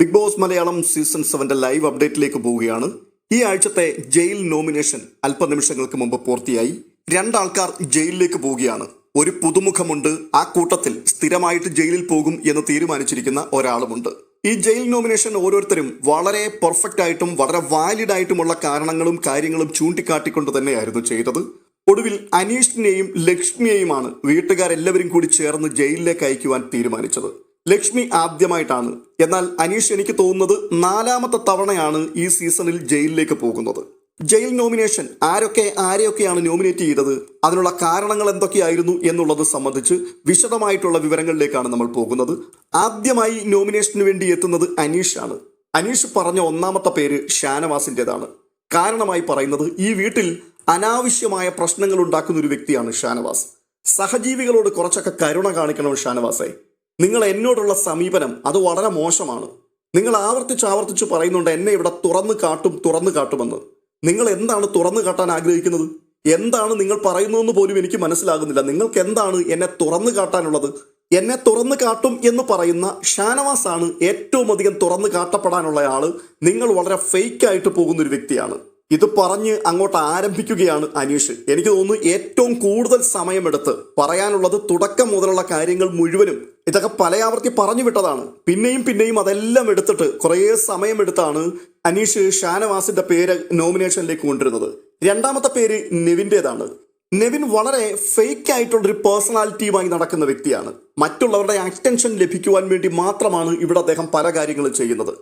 Big Boss Malayalam season സെവന്റെ live അപ്ഡേറ്റിലേക്ക് പോവുകയാണ്. ഈ ആഴ്ചത്തെ ജയിൽ നോമിനേഷൻ അല്പനിമിഷങ്ങൾക്ക് മുമ്പ് പൂർത്തിയായി. രണ്ടാൾക്കാർ ജയിലിലേക്ക് പോവുകയാണ്. ഒരു പുതുമുഖമുണ്ട്. ആ കൂട്ടത്തിൽ സ്ഥിരമായിട്ട് ജയിലിൽ പോകും എന്ന് തീരുമാനിച്ചിരിക്കുന്ന ഒരാളുമുണ്ട്. ഈ ജയിൽ നോമിനേഷൻ ഓരോരുത്തരും വളരെ പെർഫെക്റ്റ് ആയിട്ടും വളരെ വാലിഡ് ആയിട്ടുമുള്ള കാരണങ്ങളും കാര്യങ്ങളും ചൂണ്ടിക്കാട്ടിക്കൊണ്ട് തന്നെയായിരുന്നു ചെയ്തത്. ഒടുവിൽ അനീഷിനെയും ലക്ഷ്മിയെയുമാണ് വീട്ടുകാരെല്ലാവരും കൂടി ചേർന്ന് ജയിലിലേക്ക് അയക്കുവാൻ തീരുമാനിച്ചത്. ലക്ഷ്മി ആദ്യമായിട്ടാണ്. എന്നാൽ അനീഷ് എനിക്ക് തോന്നുന്നത് നാലാമത്തെ തവണയാണ് ഈ സീസണിൽ ജയിലിലേക്ക് പോകുന്നത്. ജയിൽ നോമിനേഷൻ ആരൊക്കെ ആരെയൊക്കെയാണ് നോമിനേറ്റ് ചെയ്തത് അതിനുള്ള കാരണങ്ങൾ എന്തൊക്കെയായിരുന്നു എന്നുള്ളത് സംബന്ധിച്ച് വിശദമായിട്ടുള്ള വിവരങ്ങളിലേക്കാണ് നമ്മൾ പോകുന്നത്. ആദ്യമായി നോമിനേഷന് വേണ്ടി എത്തുന്നത് അനീഷാണ്. അനീഷ് പറഞ്ഞ ഒന്നാമത്തെ പേര് ഷാനവാസിന്റെതാണ് കാരണമായി പറയുന്നത് ഈ വീട്ടിൽ അനാവശ്യമായ പ്രശ്നങ്ങൾ ഉണ്ടാക്കുന്ന ഒരു വ്യക്തിയാണ് ഷാനവാസ്. സഹജീവികളോട് കുറച്ചൊക്കെ കരുണ കാണിക്കണം ഷാനവാസെ. നിങ്ങൾ എന്നോടുള്ള സമീപനം അത് വളരെ മോശമാണ്. നിങ്ങൾ ആവർത്തിച്ച് ആവർത്തിച്ച് പറയുന്നുണ്ട് എന്നെ ഇവിടെ തുറന്നു കാട്ടും തുറന്നു കാട്ടുമെന്ന്. നിങ്ങൾ എന്താണ് തുറന്നു കാട്ടാൻ ആഗ്രഹിക്കുന്നത്? എന്താണ് നിങ്ങൾ പറയുന്നതെന്ന് പോലും എനിക്ക് മനസ്സിലാകുന്നില്ല. നിങ്ങൾക്ക് എന്താണ് എന്നെ തുറന്നു കാട്ടാനുള്ളത്? എന്നെ തുറന്നു കാട്ടും എന്ന് പറയുന്ന ഷാനവാസ് ആണ് ഏറ്റവും അധികം തുറന്നു കാട്ടപ്പെടാനുള്ള ആൾ. നിങ്ങൾ വളരെ ഫേക്ക് ആയിട്ട് പോകുന്ന ഒരു വ്യക്തിയാണ്. ഇത് പറഞ്ഞ് അങ്ങോട്ട് ആരംഭിക്കുകയാണ് അനീഷ്. എനിക്ക് തോന്നുന്നു ഏറ്റവും കൂടുതൽ സമയമെടുത്ത് പറയാനുള്ളത് തുടക്കം മുതലുള്ള കാര്യങ്ങൾ മുഴുവനും ഇതൊക്കെ പലയാവർത്തി പറഞ്ഞു വിട്ടതാണ്. പിന്നെയും പിന്നെയും അതെല്ലാം എടുത്തിട്ട് കുറേ സമയമെടുത്താണ് അനീഷ് ഷാനവാസിന്റെ പേര് നോമിനേഷനിലേക്ക് കൊണ്ടുവരുന്നത്. രണ്ടാമത്തെ പേര് നെവിന്റെതാണ് നെവിൻ വളരെ ഫേക്ക് ആയിട്ടുള്ളൊരു പേഴ്സണാലിറ്റിയുമായി നടക്കുന്ന വ്യക്തിയാണ്. മറ്റുള്ളവരുടെ അറ്റൻഷൻ ലഭിക്കുവാൻ വേണ്ടി മാത്രമാണ് ഇവിടെ അദ്ദേഹം പല കാര്യങ്ങളും ചെയ്യുന്നത്.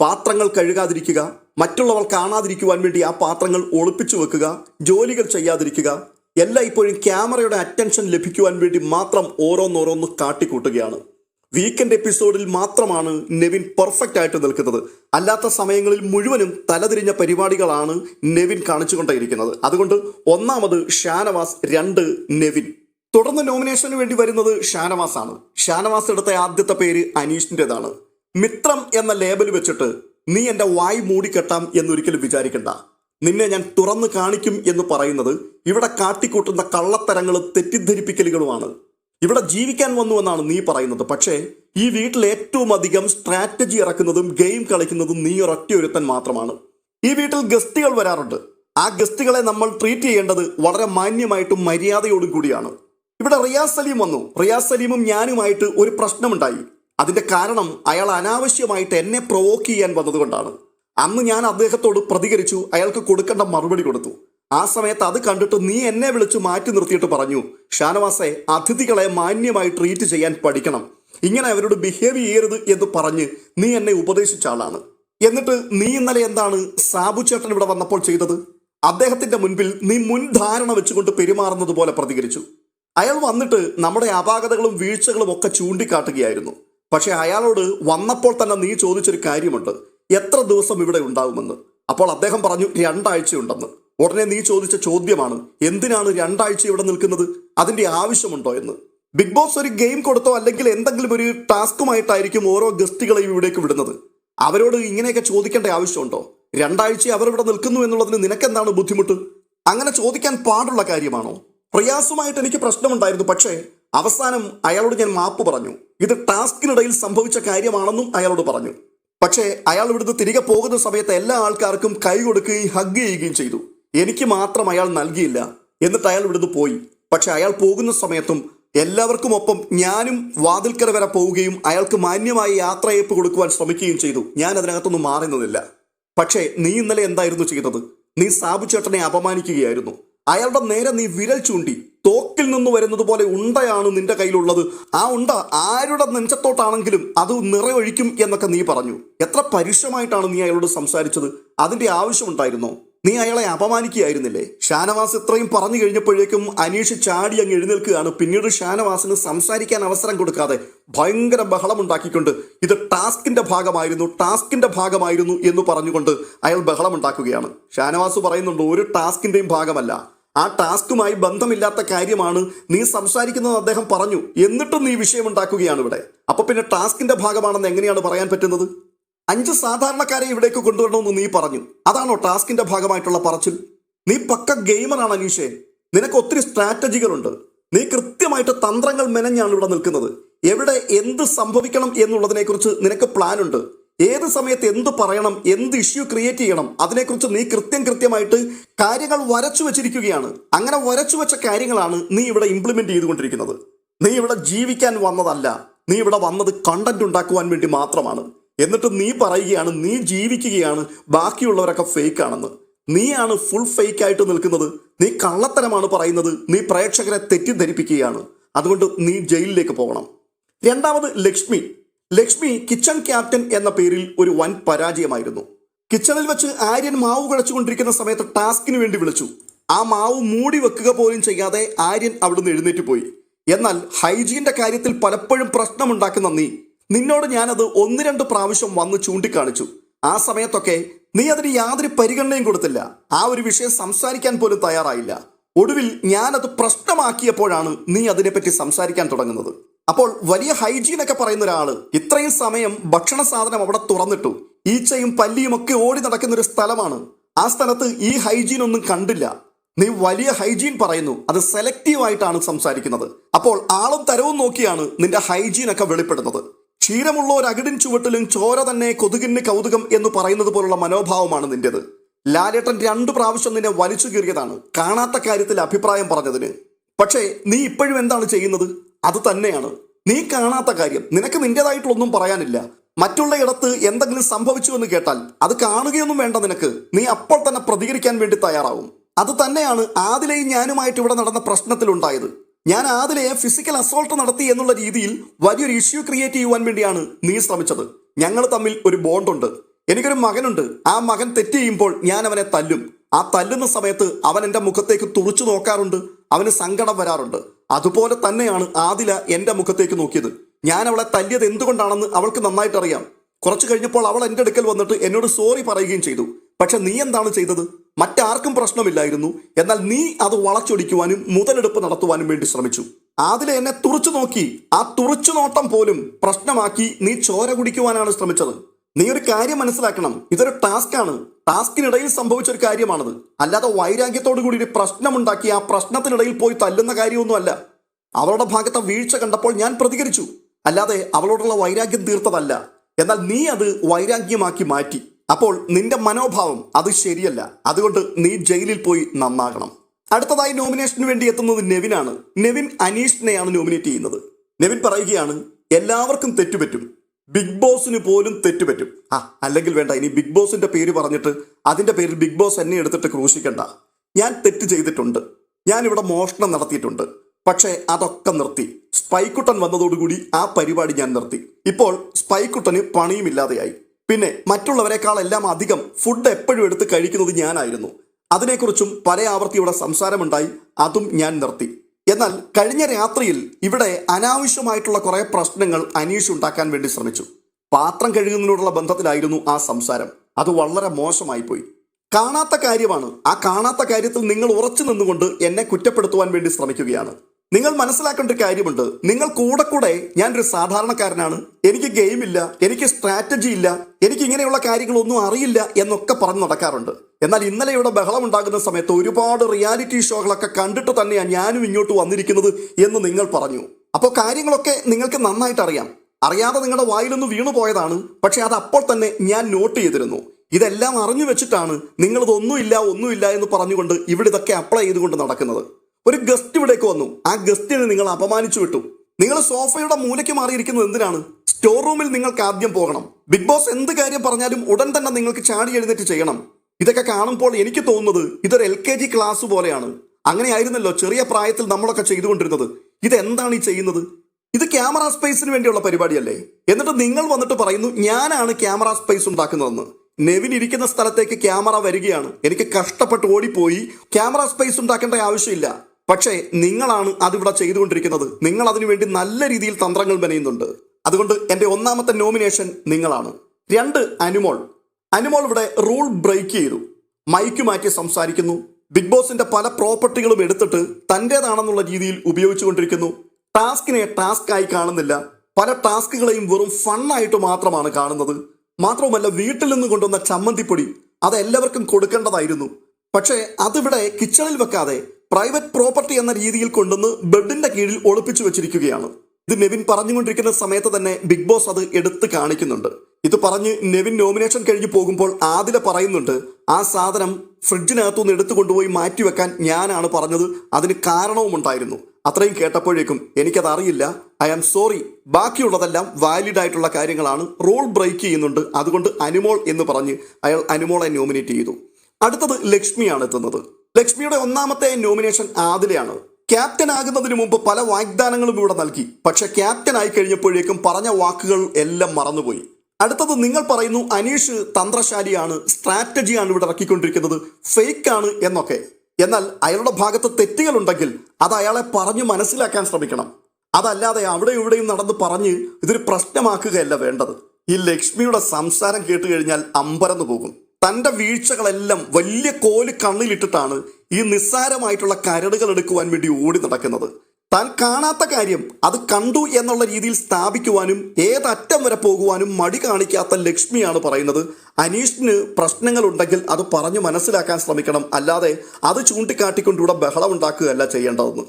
പാത്രങ്ങൾ കഴുകാതിരിക്കുക മറ്റുള്ളവർ കാണാതിരിക്കുവാൻ വേണ്ടി ആ പാത്രങ്ങൾ ഒളിപ്പിച്ചു വെക്കുക ജോലികൾ ചെയ്യാതിരിക്കുക എല്ലാം ഇപ്പോഴും ക്യാമറയുടെ അറ്റൻഷൻ ലഭിക്കുവാൻ വേണ്ടി മാത്രം ഓരോന്നോരോന്ന് കാട്ടിക്കൂട്ടുകയാണ്. വീക്കെൻഡ് എപ്പിസോഡിൽ മാത്രമാണ് നെവിൻ പെർഫെക്റ്റ് ആയിട്ട് നിൽക്കുന്നത്. അല്ലാത്ത സമയങ്ങളിൽ മുഴുവനും തലതിരിഞ്ഞ പരിപാടികളാണ് നെവിൻ കാണിച്ചുകൊണ്ടേയിരിക്കുന്നത്. അതുകൊണ്ട് ഒന്നാമത് ഷാനവാസ് രണ്ട് നെവിൻ. തുടർന്ന് നോമിനേഷന് വേണ്ടി വരുന്നത് ഷാനവാസ് ആണ് ഷാനവാസ് എടുത്ത ആദ്യത്തെ പേര് അനീഷിന്റെതാണ് മിത്രം എന്ന ലേബൽ വെച്ചിട്ട് നീ എന്റെ വായ് മൂടിക്കെട്ടാം എന്നൊരിക്കലും വിചാരിക്കണ്ട. നിന്നെ ഞാൻ തുറന്നു കാണിക്കും എന്ന് പറയുന്നത് ഇവിടെ കാട്ടിക്കൂട്ടുന്ന കള്ളത്തരങ്ങളും തെറ്റിദ്ധരിപ്പിക്കലുകളുമാണ്. ഇവിടെ ജീവിക്കാൻ വന്നു എന്നാണ് നീ പറയുന്നത്. പക്ഷേ ഈ വീട്ടിൽ ഏറ്റവും അധികം സ്ട്രാറ്റജി ഇറക്കുന്നതും ഗെയിം കളിക്കുന്നതും നീ ഒരൊറ്റ ഒരുത്തൻ മാത്രമാണ്. ഈ വീട്ടിൽ ഗസ്റ്റുകൾ വരാറുണ്ട്. ആ ഗസ്റ്റുകളെ നമ്മൾ ട്രീറ്റ് ചെയ്യേണ്ടത് വളരെ മാന്യമായിട്ടും മര്യാദയോടും കൂടിയാണ്. ഇവിടെ റിയാസ് സലീം വന്നു. റിയാസ് സലീമും ഞാനുമായിട്ട് ഒരു പ്രശ്നമുണ്ടായി. അതിന്റെ കാരണം അയാൾ അനാവശ്യമായിട്ട് എന്നെ പ്രൊവോക്ക് ചെയ്യാൻ വന്നതുകൊണ്ടാണ്. അന്ന് ഞാൻ അദ്ദേഹത്തോട് പ്രതികരിച്ചു. അയാൾക്ക് കൊടുക്കേണ്ട മറുപടി കൊടുത്തു. ആ സമയത്ത് അത് കണ്ടിട്ട് നീ എന്നെ വിളിച്ചു മാറ്റി നിർത്തിയിട്ട് പറഞ്ഞു ഷാനവാസെ അതിഥികളെ മാന്യമായി ട്രീറ്റ് ചെയ്യാൻ പഠിക്കണം. ഇങ്ങനെ അവരോട് ബിഹേവ് ചെയ്യരുത് എന്ന് പറഞ്ഞ് നീ എന്നെ ഉപദേശിച്ച ആളാണ്. എന്നിട്ട് നീ ഇന്നലെ എന്താണ് സാബു ചേട്ടൻ ഇവിടെ വന്നപ്പോൾ ചെയ്തത്? അദ്ദേഹത്തിന്റെ മുൻപിൽ നീ മുൻധാരണ വെച്ചുകൊണ്ട് പെരുമാറുന്നത് പോലെ പ്രതികരിച്ചു. അയാൾ വന്നിട്ട് നമ്മുടെ അപാകതകളും വീഴ്ചകളും ഒക്കെ ചൂണ്ടിക്കാട്ടുകയായിരുന്നു. പക്ഷെ അയാളോട് വന്നപ്പോൾ തന്നെ നീ ചോദിച്ചൊരു കാര്യമുണ്ട്. എത്ര ദിവസം ഇവിടെ ഉണ്ടാവുമെന്ന്. അപ്പോൾ അദ്ദേഹം പറഞ്ഞു രണ്ടാഴ്ചയുണ്ടെന്ന്. ഉടനെ നീ ചോദിച്ച ചോദ്യമാണ് എന്തിനാണ് രണ്ടാഴ്ച ഇവിടെ നിൽക്കുന്നത്? അതിന്റെ ആവശ്യമുണ്ടോ? എന്ന്. ബിഗ് ബോസ് ഒരു ഗെയിം കൊടുത്തോ അല്ലെങ്കിൽ എന്തെങ്കിലും ഒരു ടാസ്കുമായിട്ടായിരിക്കും ഓരോ ഗസ്റ്റുകളെയും ഇവിടേക്ക് വിടുന്നത്. അവരോട് ഇങ്ങനെയൊക്കെ ചോദിക്കേണ്ട ആവശ്യമുണ്ടോ? രണ്ടാഴ്ച അവർ ഇവിടെ നിൽക്കുന്നു എന്നുള്ളതിന് നിനക്കെന്താണ് ബുദ്ധിമുട്ട്? അങ്ങനെ ചോദിക്കാൻ പാടുള്ള കാര്യമാണോ? പ്രയാസമായിട്ട് എനിക്ക് പ്രശ്നമുണ്ടായിരുന്നു പക്ഷേ അവസാനം അയാളോട് ഞാൻ മാപ്പ് പറഞ്ഞു. ഇത് ടാസ്കിനിടയിൽ സംഭവിച്ച കാര്യമാണെന്നും അയാളോട് പറഞ്ഞു. പക്ഷേ അയാൾ ഇവിടുന്ന് തിരികെ പോകുന്ന സമയത്ത് എല്ലാ ആൾക്കാർക്കും കൈ കൊടുക്കുകയും ഹഗ് ചെയ്യുകയും ചെയ്തു. എനിക്ക് മാത്രം അയാൾ നൽകിയില്ല. എന്നിട്ട് അയാൾ ഇവിടുന്ന് പോയി. പക്ഷെ അയാൾ പോകുന്ന സമയത്തും എല്ലാവർക്കും ഒപ്പം ഞാനും വാതിൽക്കര വരെ പോവുകയും അയാൾക്ക് മാന്യമായ യാത്രയപ്പ് കൊടുക്കുവാൻ ശ്രമിക്കുകയും ചെയ്തു. ഞാൻ അതിനകത്തൊന്നും മാറുന്നതില്ല പക്ഷേ നീ ഇന്നലെ എന്തായിരുന്നു ചെയ്തത്? നീ സാബു ചേട്ടനെ അപമാനിക്കുകയായിരുന്നു. അയാളുടെ നേരെ നീ വിരൽ ചൂണ്ടി. തോക്കിൽ നിന്ന് വരുന്നത് പോലെ ഉണ്ടയാണ് നിന്റെ കയ്യിലുള്ളത്. ആ ഉണ്ട ആരുടെ നെഞ്ചത്തോട്ടാണെങ്കിലും അത് നിറയൊഴിക്കും എന്നൊക്കെ നീ പറഞ്ഞു. എത്ര പരുഷമായിട്ടാണ് നീ അയാളോട് സംസാരിച്ചത്? അതിന്റെ ആവശ്യമുണ്ടായിരുന്നോ? നീ അയാളെ അപമാനിക്കുകയായിരുന്നില്ലേ? ഷാനവാസ് ഇത്രയും പറഞ്ഞു കഴിഞ്ഞപ്പോഴേക്കും അനീഷ് ചാടി അങ്ങ് എഴുന്നേൽക്കുകയാണ്. പിന്നീട് ഷാനവാസിന് സംസാരിക്കാൻ അവസരം കൊടുക്കാതെ ഭയങ്കര ബഹളമുണ്ടാക്കിക്കൊണ്ട് ഇത് ടാസ്കിന്റെ ഭാഗമായിരുന്നു ടാസ്കിന്റെ ഭാഗമായിരുന്നു എന്ന് പറഞ്ഞുകൊണ്ട് അയാൾ ബഹളമുണ്ടാക്കുകയാണ്. ഷാനവാസ് പറയുന്നുണ്ട് ഒരു ടാസ്കിന്റെയും ഭാഗമല്ല. ആ ടാസ്കുമായി ബന്ധമില്ലാത്ത കാര്യമാണ് നീ സംസാരിക്കുന്നത് അദ്ദേഹം പറഞ്ഞു. എന്നിട്ടും നീ വിഷയമുണ്ടാക്കുകയാണ് ഇവിടെ. അപ്പൊ പിന്നെ ടാസ്കിന്റെ ഭാഗമാണെന്ന് എങ്ങനെയാണ് പറയാൻ പറ്റുന്നത്? അഞ്ച് സാധാരണക്കാരെ ഇവിടേക്ക് കൊണ്ടുവരണമെന്ന് നീ പറഞ്ഞു. അതാണോ ടാസ്കിന്റെ ഭാഗമായിട്ടുള്ള പറച്ചിൽ? നീ പക്ക ഗെയിമറാണ് അനീഷേ. നിനക്ക് ഒത്തിരി സ്ട്രാറ്റജികളുണ്ട്. നീ കൃത്യമായിട്ട് തന്ത്രങ്ങൾ മെനഞ്ഞാണ് ഇവിടെ നിൽക്കുന്നത്. എവിടെ എന്ത് സംഭവിക്കണം എന്നുള്ളതിനെക്കുറിച്ച് നിനക്ക് പ്ലാൻ ഉണ്ട്. ഏത് സമയത്ത് എന്ത് പറയണം എന്ത് ഇഷ്യൂ ക്രിയേറ്റ് ചെയ്യണം അതിനെക്കുറിച്ച് നീ കൃത്യം കൃത്യമായിട്ട് കാര്യങ്ങൾ വരച്ചു വെച്ചിരിക്കുകയാണ്. അങ്ങനെ വരച്ചു വെച്ച കാര്യങ്ങളാണ് നീ ഇവിടെ ഇംപ്ലിമെന്റ് ചെയ്തുകൊണ്ടിരിക്കുന്നത്. നീ ഇവിടെ ജീവിക്കാൻ വന്നതല്ല. നീ ഇവിടെ വന്നത് കണ്ടന്റ് ഉണ്ടാക്കുവാൻ വേണ്ടി മാത്രമാണ്. എന്നിട്ട് നീ പറയുകയാണ് നീ ജീവിക്കുകയാണ് ബാക്കിയുള്ളവരൊക്കെ ഫേക്ക് ആണെന്ന്. നീയാണ് ഫുൾ ഫേക്ക് ആയിട്ട് നിൽക്കുന്നത്. നീ കള്ളത്തരമാണ് പറയുന്നത്. നീ പ്രേക്ഷകരെ തെറ്റിദ്ധരിപ്പിക്കുകയാണ്. അതുകൊണ്ട് നീ ജയിലിലേക്ക് പോകണം. രണ്ടാമത് ലക്ഷ്മി. ലക്ഷ്മി കിച്ചൺ ക്യാപ്റ്റൻ എന്ന പേരിൽ ഒരു വൻ പരാജയമായിരുന്നു. കിച്ചണിൽ വെച്ച് ആര്യൻ മാവ് കുഴച്ചുകൊണ്ടിരിക്കുന്ന സമയത്ത് ടാസ്കിന് വേണ്ടി വിളിച്ചു. ആ മാവ് മൂടി വെക്കുക പോലും ചെയ്യാതെ ആര്യൻ അവിടുന്ന് എഴുന്നേറ്റ് പോയി. എന്നാൽ ഹൈജീന്റെ കാര്യത്തിൽ പലപ്പോഴും പ്രശ്നമുണ്ടാക്കുന്ന നീ നിന്നോട് ഞാനത് ഒന്ന് രണ്ട് പ്രാവശ്യം വന്ന് ചൂണ്ടിക്കാണിച്ചു. ആ സമയത്തൊക്കെ നീ അതിന് യാതൊരു പരിഗണനയും കൊടുത്തില്ല. ആ ഒരു വിഷയം സംസാരിക്കാൻ പോലും തയ്യാറായില്ല. ഒടുവിൽ ഞാനത് പ്രശ്നമാക്കിയപ്പോഴാണ് നീ അതിനെപ്പറ്റി സംസാരിക്കാൻ തുടങ്ങുന്നത്. അപ്പോൾ വലിയ ഹൈജീൻ ഒക്കെ പറയുന്ന ഒരാൾ ഇത്രയും സമയം ഭക്ഷണ സാധനം അവിടെ തുറന്നിട്ടു. ഈച്ചയും പല്ലിയും ഒക്കെ ഓടി നടക്കുന്ന ഒരു സ്ഥലമാണ്. ആ സ്ഥലത്ത് ഈ ഹൈജീൻ ഒന്നും കണ്ടില്ല. നീ വലിയ ഹൈജീൻ പറയുന്നു. അത് സെലക്റ്റീവ് ആയിട്ടാണ് സംസാരിക്കുന്നത്. അപ്പോൾ ആളും തരവും നോക്കിയാണ് നിന്റെ ഹൈജീൻ ഒക്കെ വെളിപ്പെടുന്നത്. ക്ഷീരമുള്ള ഒരു അകിടിൻ ചുവട്ടിലും ചോര തന്നെ കൊതുകിന് കൗതുകം എന്ന് പറയുന്നത് പോലുള്ള മനോഭാവമാണ് നിന്റേത്. ലാലേട്ടൻ രണ്ടു പ്രാവശ്യം നിന്നെ വലിച്ചു കീറിയതാണ്. കാണാത്ത കാര്യത്തിൽ അഭിപ്രായം പറഞ്ഞതിന്. പക്ഷേ നീ ഇപ്പോഴും എന്താണ് ചെയ്യുന്നത്? അത് തന്നെയാണ്. നീ കാണാത്ത കാര്യം. നിനക്ക് നിന്റേതായിട്ടുള്ളൊന്നും പറയാനില്ല. മറ്റുള്ള ഇടത്ത് എന്തെങ്കിലും സംഭവിച്ചു എന്ന് കേട്ടാൽ അത് കാണുകയൊന്നും വേണ്ട നിനക്ക്. നീ അപ്പോൾ തന്നെ പ്രതികരിക്കാൻ വേണ്ടി തയ്യാറാവും. അത് തന്നെയാണ് ആദിലയും ഞാനുമായിട്ട് ഇവിടെ നടന്ന പ്രശ്നത്തിലുണ്ടായത്. ഞാൻ ആദിലയെ ഫിസിക്കൽ അസോൾട്ട് നടത്തി എന്നുള്ള രീതിയിൽ വലിയൊരു ഇഷ്യൂ ക്രിയേറ്റ് ചെയ്യുവാൻ വേണ്ടിയാണ് നീ ശ്രമിച്ചത്. ഞങ്ങൾ തമ്മിൽ ഒരു ബോണ്ടുണ്ട് എനിക്കൊരു മകനുണ്ട്. ആ മകൻ തെറ്റ് ചെയ്യുമ്പോൾ ഞാൻ അവനെ തല്ലും. ആ തല്ലുന്ന സമയത്ത് അവൻ എന്റെ മുഖത്തേക്ക് തുറച്ചു നോക്കാറുണ്ട്. അവന് സങ്കടം വരാറുണ്ട്. അതുപോലെ തന്നെയാണ് ആദില എന്റെ മുഖത്തേക്ക് നോക്കിയത്. ഞാൻ അവളെ തല്ലിയത് എന്തുകൊണ്ടാണെന്ന് അവൾക്ക് നന്നായിട്ട് അറിയാം കുറച്ചു കഴിഞ്ഞപ്പോൾ അവൾ എന്റെ അടുക്കൽ വന്നിട്ട് എന്നോട് സോറി പറയുകയും ചെയ്തു. പക്ഷെ നീ എന്താണ് ചെയ്തത്? മറ്റാർക്കും പ്രശ്നമില്ലായിരുന്നു. എന്നാൽ നീ അത് വളച്ചൊടിക്കുവാനും മുതലെടുപ്പ് നടത്തുവാനും വേണ്ടി ശ്രമിച്ചു. ആദില എന്നെ തുറച്ചു നോക്കി. ആ തുറച്ചു നോട്ടം പോലും പ്രശ്നമാക്കി നീ ചോര കുടിക്കുവാനാണ് ശ്രമിച്ചത്. നീ ഒരു കാര്യം മനസ്സിലാക്കണം. ഇതൊരു ടാസ്ക് ആണ്. ടാസ്കിനിടയിൽ സംഭവിച്ച ഒരു കാര്യമാണത്. അല്ലാതെ വൈരാഗ്യത്തോടു കൂടി ഒരു പ്രശ്നമുണ്ടാക്കി ആ പ്രശ്നത്തിനിടയിൽ പോയി തല്ലുന്ന കാര്യമൊന്നുമല്ല. അവളുടെ ഭാഗത്തെ വീഴ്ച കണ്ടപ്പോൾ ഞാൻ പ്രതികരിച്ചു. അല്ലാതെ അവളോടുള്ള വൈരാഗ്യം തീർത്തതല്ല. എന്നാൽ നീ അത് വൈരാഗ്യമാക്കി മാറ്റി. അപ്പോൾ നിന്റെ മനോഭാവം അത് ശരിയല്ല. അതുകൊണ്ട് നീ ജയിലിൽ പോയി നന്നാകണം. അടുത്തതായി നോമിനേഷന് വേണ്ടി എത്തുന്നത് നെവിനാണ്. നെവിൻ അനീഷിനെയാണ് നോമിനേറ്റ് ചെയ്യുന്നത്. നെവിൻ പറയുകയാണ് എല്ലാവർക്കും തെറ്റുപറ്റും. ബിഗ് ബോസിന് പോലും തെറ്റുപറ്റും. ആ അല്ലെങ്കിൽ വേണ്ട ഇനി ബിഗ് ബോസിന്റെ പേര് പറഞ്ഞിട്ട് അതിന്റെ പേരിൽ ബിഗ് ബോസ് എന്നെ എടുത്തിട്ട് ക്രൂശിക്കണ്ട. ഞാൻ തെറ്റ് ചെയ്തിട്ടുണ്ട്. ഞാൻ ഇവിടെ മോഷണം നടത്തിയിട്ടുണ്ട്. പക്ഷേ അതൊക്കെ നിർത്തി. സ്പൈക്കുട്ടൻ വന്നതോടുകൂടി ആ പരിപാടി ഞാൻ നിർത്തി. ഇപ്പോൾ സ്പൈക്കുട്ടന് പണിയുമില്ലാതെയായി. പിന്നെ മറ്റുള്ളവരെക്കാളെല്ലാം അധികം ഫുഡ് എപ്പോഴും എടുത്ത് കഴിക്കുന്നത് ഞാനായിരുന്നു. അതിനെക്കുറിച്ചും പല ആവർത്തിയുടെ സംസാരമുണ്ടായി അതും ഞാൻ നിർത്തി. എന്നാൽ കഴിഞ്ഞ രാത്രിയിൽ ഇവിടെ അനാവശ്യമായിട്ടുള്ള കുറേ പ്രശ്നങ്ങൾ അനീഷ് ഉണ്ടാക്കാൻ വേണ്ടി ശ്രമിച്ചു. പാത്രം കഴുകുന്നതിനോടുള്ള ബന്ധത്തിലായിരുന്നു ആ സംസാരം. അത് വളരെ മോശമായി പോയി. കാണാത്ത കാര്യമാണ്. ആ കാണാത്ത കാര്യത്തിൽ നിങ്ങൾ ഉറച്ചു നിന്നുകൊണ്ട് എന്നെ കുറ്റപ്പെടുത്തുവാൻ വേണ്ടി ശ്രമിക്കുകയാണ്. നിങ്ങൾ മനസ്സിലാക്കേണ്ട ഒരു കാര്യമുണ്ട്. നിങ്ങൾ കൂടെ കൂടെ ഞാൻ ഒരു സാധാരണക്കാരനാണ്. എനിക്ക് ഗെയിമില്ല എനിക്ക് സ്ട്രാറ്റജി ഇല്ല എനിക്ക് ഇങ്ങനെയുള്ള കാര്യങ്ങളൊന്നും അറിയില്ല എന്നൊക്കെ പറഞ്ഞ് നടക്കാറുണ്ട്. എന്നാൽ ഇന്നലെ ഇവിടെ ബഹളം ഉണ്ടാകുന്ന സമയത്ത് ഒരുപാട് റിയാലിറ്റി ഷോകളൊക്കെ കണ്ടിട്ട് തന്നെയാണ് ഞാനും ഇങ്ങോട്ട് വന്നിരിക്കുന്നത് എന്ന് നിങ്ങൾ പറഞ്ഞു. അപ്പോൾ കാര്യങ്ങളൊക്കെ നിങ്ങൾക്ക് നന്നായിട്ട് അറിയാം. അറിയാതെ നിങ്ങളുടെ വായിലൊന്ന് വീണു പോയതാണ്. പക്ഷെ അത് അപ്പോൾ തന്നെ ഞാൻ നോട്ട് ചെയ്തിരുന്നു. ഇതെല്ലാം അറിഞ്ഞു വെച്ചിട്ടാണ് നിങ്ങളിതൊന്നുമില്ല ഒന്നുമില്ല എന്ന് പറഞ്ഞുകൊണ്ട് ഇവിടെ ഇതൊക്കെ അപ്ലൈ ചെയ്തുകൊണ്ട് നടക്കുന്നത്. ഒരു ഗസ്റ്റ് ഇവിടേക്ക് വന്നു. ആ ഗസ്റ്റിനെ നിങ്ങൾ അപമാനിച്ചു വിട്ടു. നിങ്ങൾ സോഫയുടെ മൂലയ്ക്ക് മാറിയിരിക്കുന്നത് എന്തിനാണ്? സ്റ്റോർ റൂമിൽ നിങ്ങൾക്ക് ആദ്യം പോകണം. ബിഗ് ബോസ് എന്ത് കാര്യം പറഞ്ഞാലും ഉടൻ തന്നെ നിങ്ങൾക്ക് ചാടി എഴുന്നേറ്റ് ചെയ്യണം. ഇതൊക്കെ കാണുമ്പോൾ എനിക്ക് തോന്നുന്നത് ഇതൊരു എൽ കെ ജി ക്ലാസ് പോലെയാണ്. അങ്ങനെയായിരുന്നല്ലോ ചെറിയ പ്രായത്തിൽ നമ്മളൊക്കെ ചെയ്തുകൊണ്ടിരുന്നത്. ഇതെന്താണ് ഈ ചെയ്യുന്നത്? ഇത് ക്യാമറ സ്പേസിന് വേണ്ടിയുള്ള പരിപാടിയല്ലേ? എന്നിട്ട് നിങ്ങൾ വന്നിട്ട് പറയുന്നു ഞാനാണ് ക്യാമറ സ്പേസ് ഉണ്ടാക്കുന്നതെന്ന്. നെവിൻ ഇരിക്കുന്ന സ്ഥലത്തേക്ക് ക്യാമറ വരികയാണ്. എനിക്ക് കഷ്ടപ്പെട്ട് ഓടിപ്പോയി. ക്യാമറ സ്പേസ് ഉണ്ടാക്കേണ്ട ആവശ്യമില്ല. പക്ഷേ നിങ്ങളാണ് അതിവിടെ ചെയ്തുകൊണ്ടിരിക്കുന്നത്. നിങ്ങൾ അതിനുവേണ്ടി നല്ല രീതിയിൽ തന്ത്രങ്ങൾ മെനയുന്നുണ്ട്. അതുകൊണ്ട് എന്റെ ഒന്നാമത്തെ നോമിനേഷൻ നിങ്ങളാണ്. രണ്ട് അനുമോൾ. അനുമോൾ ഇവിടെ റൂൾ ബ്രേക്ക് ചെയ്തു. മൈക്ക് മാറ്റി സംസാരിക്കുന്നു. ബിഗ് ബോസിന്റെ പല പ്രോപ്പർട്ടികളും എടുത്തിട്ട് തന്റേതാണെന്നുള്ള രീതിയിൽ ഉപയോഗിച്ചുകൊണ്ടിരിക്കുന്നു. ടാസ്കിനെ ടാസ്ക് ആയി കാണുന്നില്ല. പല ടാസ്കുകളെയും വെറും ഫണ്ണായിട്ട് മാത്രമാണ് കാണുന്നത്. മാത്രവുമല്ല വീട്ടിൽ നിന്ന് കൊണ്ടുവന്ന ചമ്മന്തിപ്പൊടി അത് എല്ലാവർക്കും കൊടുക്കേണ്ടതായിരുന്നു. പക്ഷേ അതിവിടെ കിച്ചണിൽ വെക്കാതെ പ്രൈവറ്റ് പ്രോപ്പർട്ടി എന്ന രീതിയിൽ കൊണ്ടുവന്ന് ബെഡിന്റെ കീഴിൽ ഒളിപ്പിച്ചു വെച്ചിരിക്കുകയാണ്. ഇത് നെവിൻ പറഞ്ഞുകൊണ്ടിരിക്കുന്ന സമയത്ത് തന്നെ ബിഗ് ബോസ് അത് എടുത്ത് കാണിക്കുന്നുണ്ട്. ഇത് പറഞ്ഞ് നെവിൻ നോമിനേഷൻ കഴിഞ്ഞ് പോകുമ്പോൾ ആദില പറയുന്നുണ്ട് ആ സാധനം ഫ്രിഡ്ജിനകത്തുനിന്ന് എടുത്തു കൊണ്ടുപോയി മാറ്റിവെക്കാൻ ഞാനാണ് പറഞ്ഞത്. അതിന് കാരണവും ഉണ്ടായിരുന്നു. അത്രയും കേട്ടപ്പോഴേക്കും എനിക്കത് അറിയില്ല ഐ ആം സോറി. ബാക്കിയുള്ളതെല്ലാം വാലിഡ് ആയിട്ടുള്ള കാര്യങ്ങളാണ്. റൂൾ ബ്രേക്ക് ചെയ്യുന്നുണ്ട്. അതുകൊണ്ട് അനുമോൾ എന്ന് പറഞ്ഞ് അയാൾ അനുമോളെ നോമിനേറ്റ് ചെയ്തു. അടുത്തത് ലക്ഷ്മിയാണ് എത്തുന്നത്. ലക്ഷ്മിയുടെ ഒന്നാമത്തെ നോമിനേഷൻ ആദിലയാണ്. ക്യാപ്റ്റൻ ആകുന്നതിന് മുമ്പ് പല വാഗ്ദാനങ്ങളും ഇവിടെ നൽകി. പക്ഷെ ക്യാപ്റ്റൻ ആയി കഴിഞ്ഞപ്പോഴേക്കും പറഞ്ഞ വാക്കുകൾ എല്ലാം മറന്നുപോയി. അടുത്തത് നിങ്ങൾ പറയുന്നു അനീഷ് തന്ത്രശാലിയാണ് സ്ട്രാറ്റജിയാണ് ഇവിടെ ഇറക്കിക്കൊണ്ടിരിക്കുന്നത് ഫേക്ക് ആണ് എന്നൊക്കെ. എന്നാൽ അയാളുടെ ഭാഗത്ത് തെറ്റുകളുണ്ടെങ്കിൽ അത് അയാളെ പറഞ്ഞു മനസ്സിലാക്കാൻ ശ്രമിക്കണം. അതല്ലാതെ അവിടെ ഇവിടെയും നടന്ന് പറഞ്ഞ് ഇതൊരു പ്രശ്നമാക്കുകയല്ല വേണ്ടത്. ഈ ലക്ഷ്മിയുടെ സംസാരം കേട്ട് കഴിഞ്ഞാൽ അമ്പരന്ന് പോകും. തന്റെ വീഴ്ചകളെല്ലാം വലിയ കോൽ കണ്ണിലിട്ടിട്ടാണ് ഈ നിസ്സാരമായിട്ടുള്ള കരടുകൾ എടുക്കുവാൻ വേണ്ടി ഓടി നടക്കുന്നത്. താൻ കാണാത്ത കാര്യം അത് കണ്ടു എന്നുള്ള രീതിയിൽ സ്ഥാപിക്കുവാനും ഏതറ്റം വരെ പോകുവാനും മടി കാണിക്കാത്ത ലക്ഷ്മിയാണ് പറയുന്നത്. അനീഷിന് പ്രശ്നങ്ങളുണ്ടെങ്കിൽ അത് പറഞ്ഞു മനസ്സിലാക്കാൻ ശ്രമിക്കണം. അല്ലാതെ അത് ചൂണ്ടിക്കാട്ടിക്കൊണ്ട് ഇവിടെ ബഹളം ഉണ്ടാക്കുകയല്ല ചെയ്യേണ്ടതെന്ന്.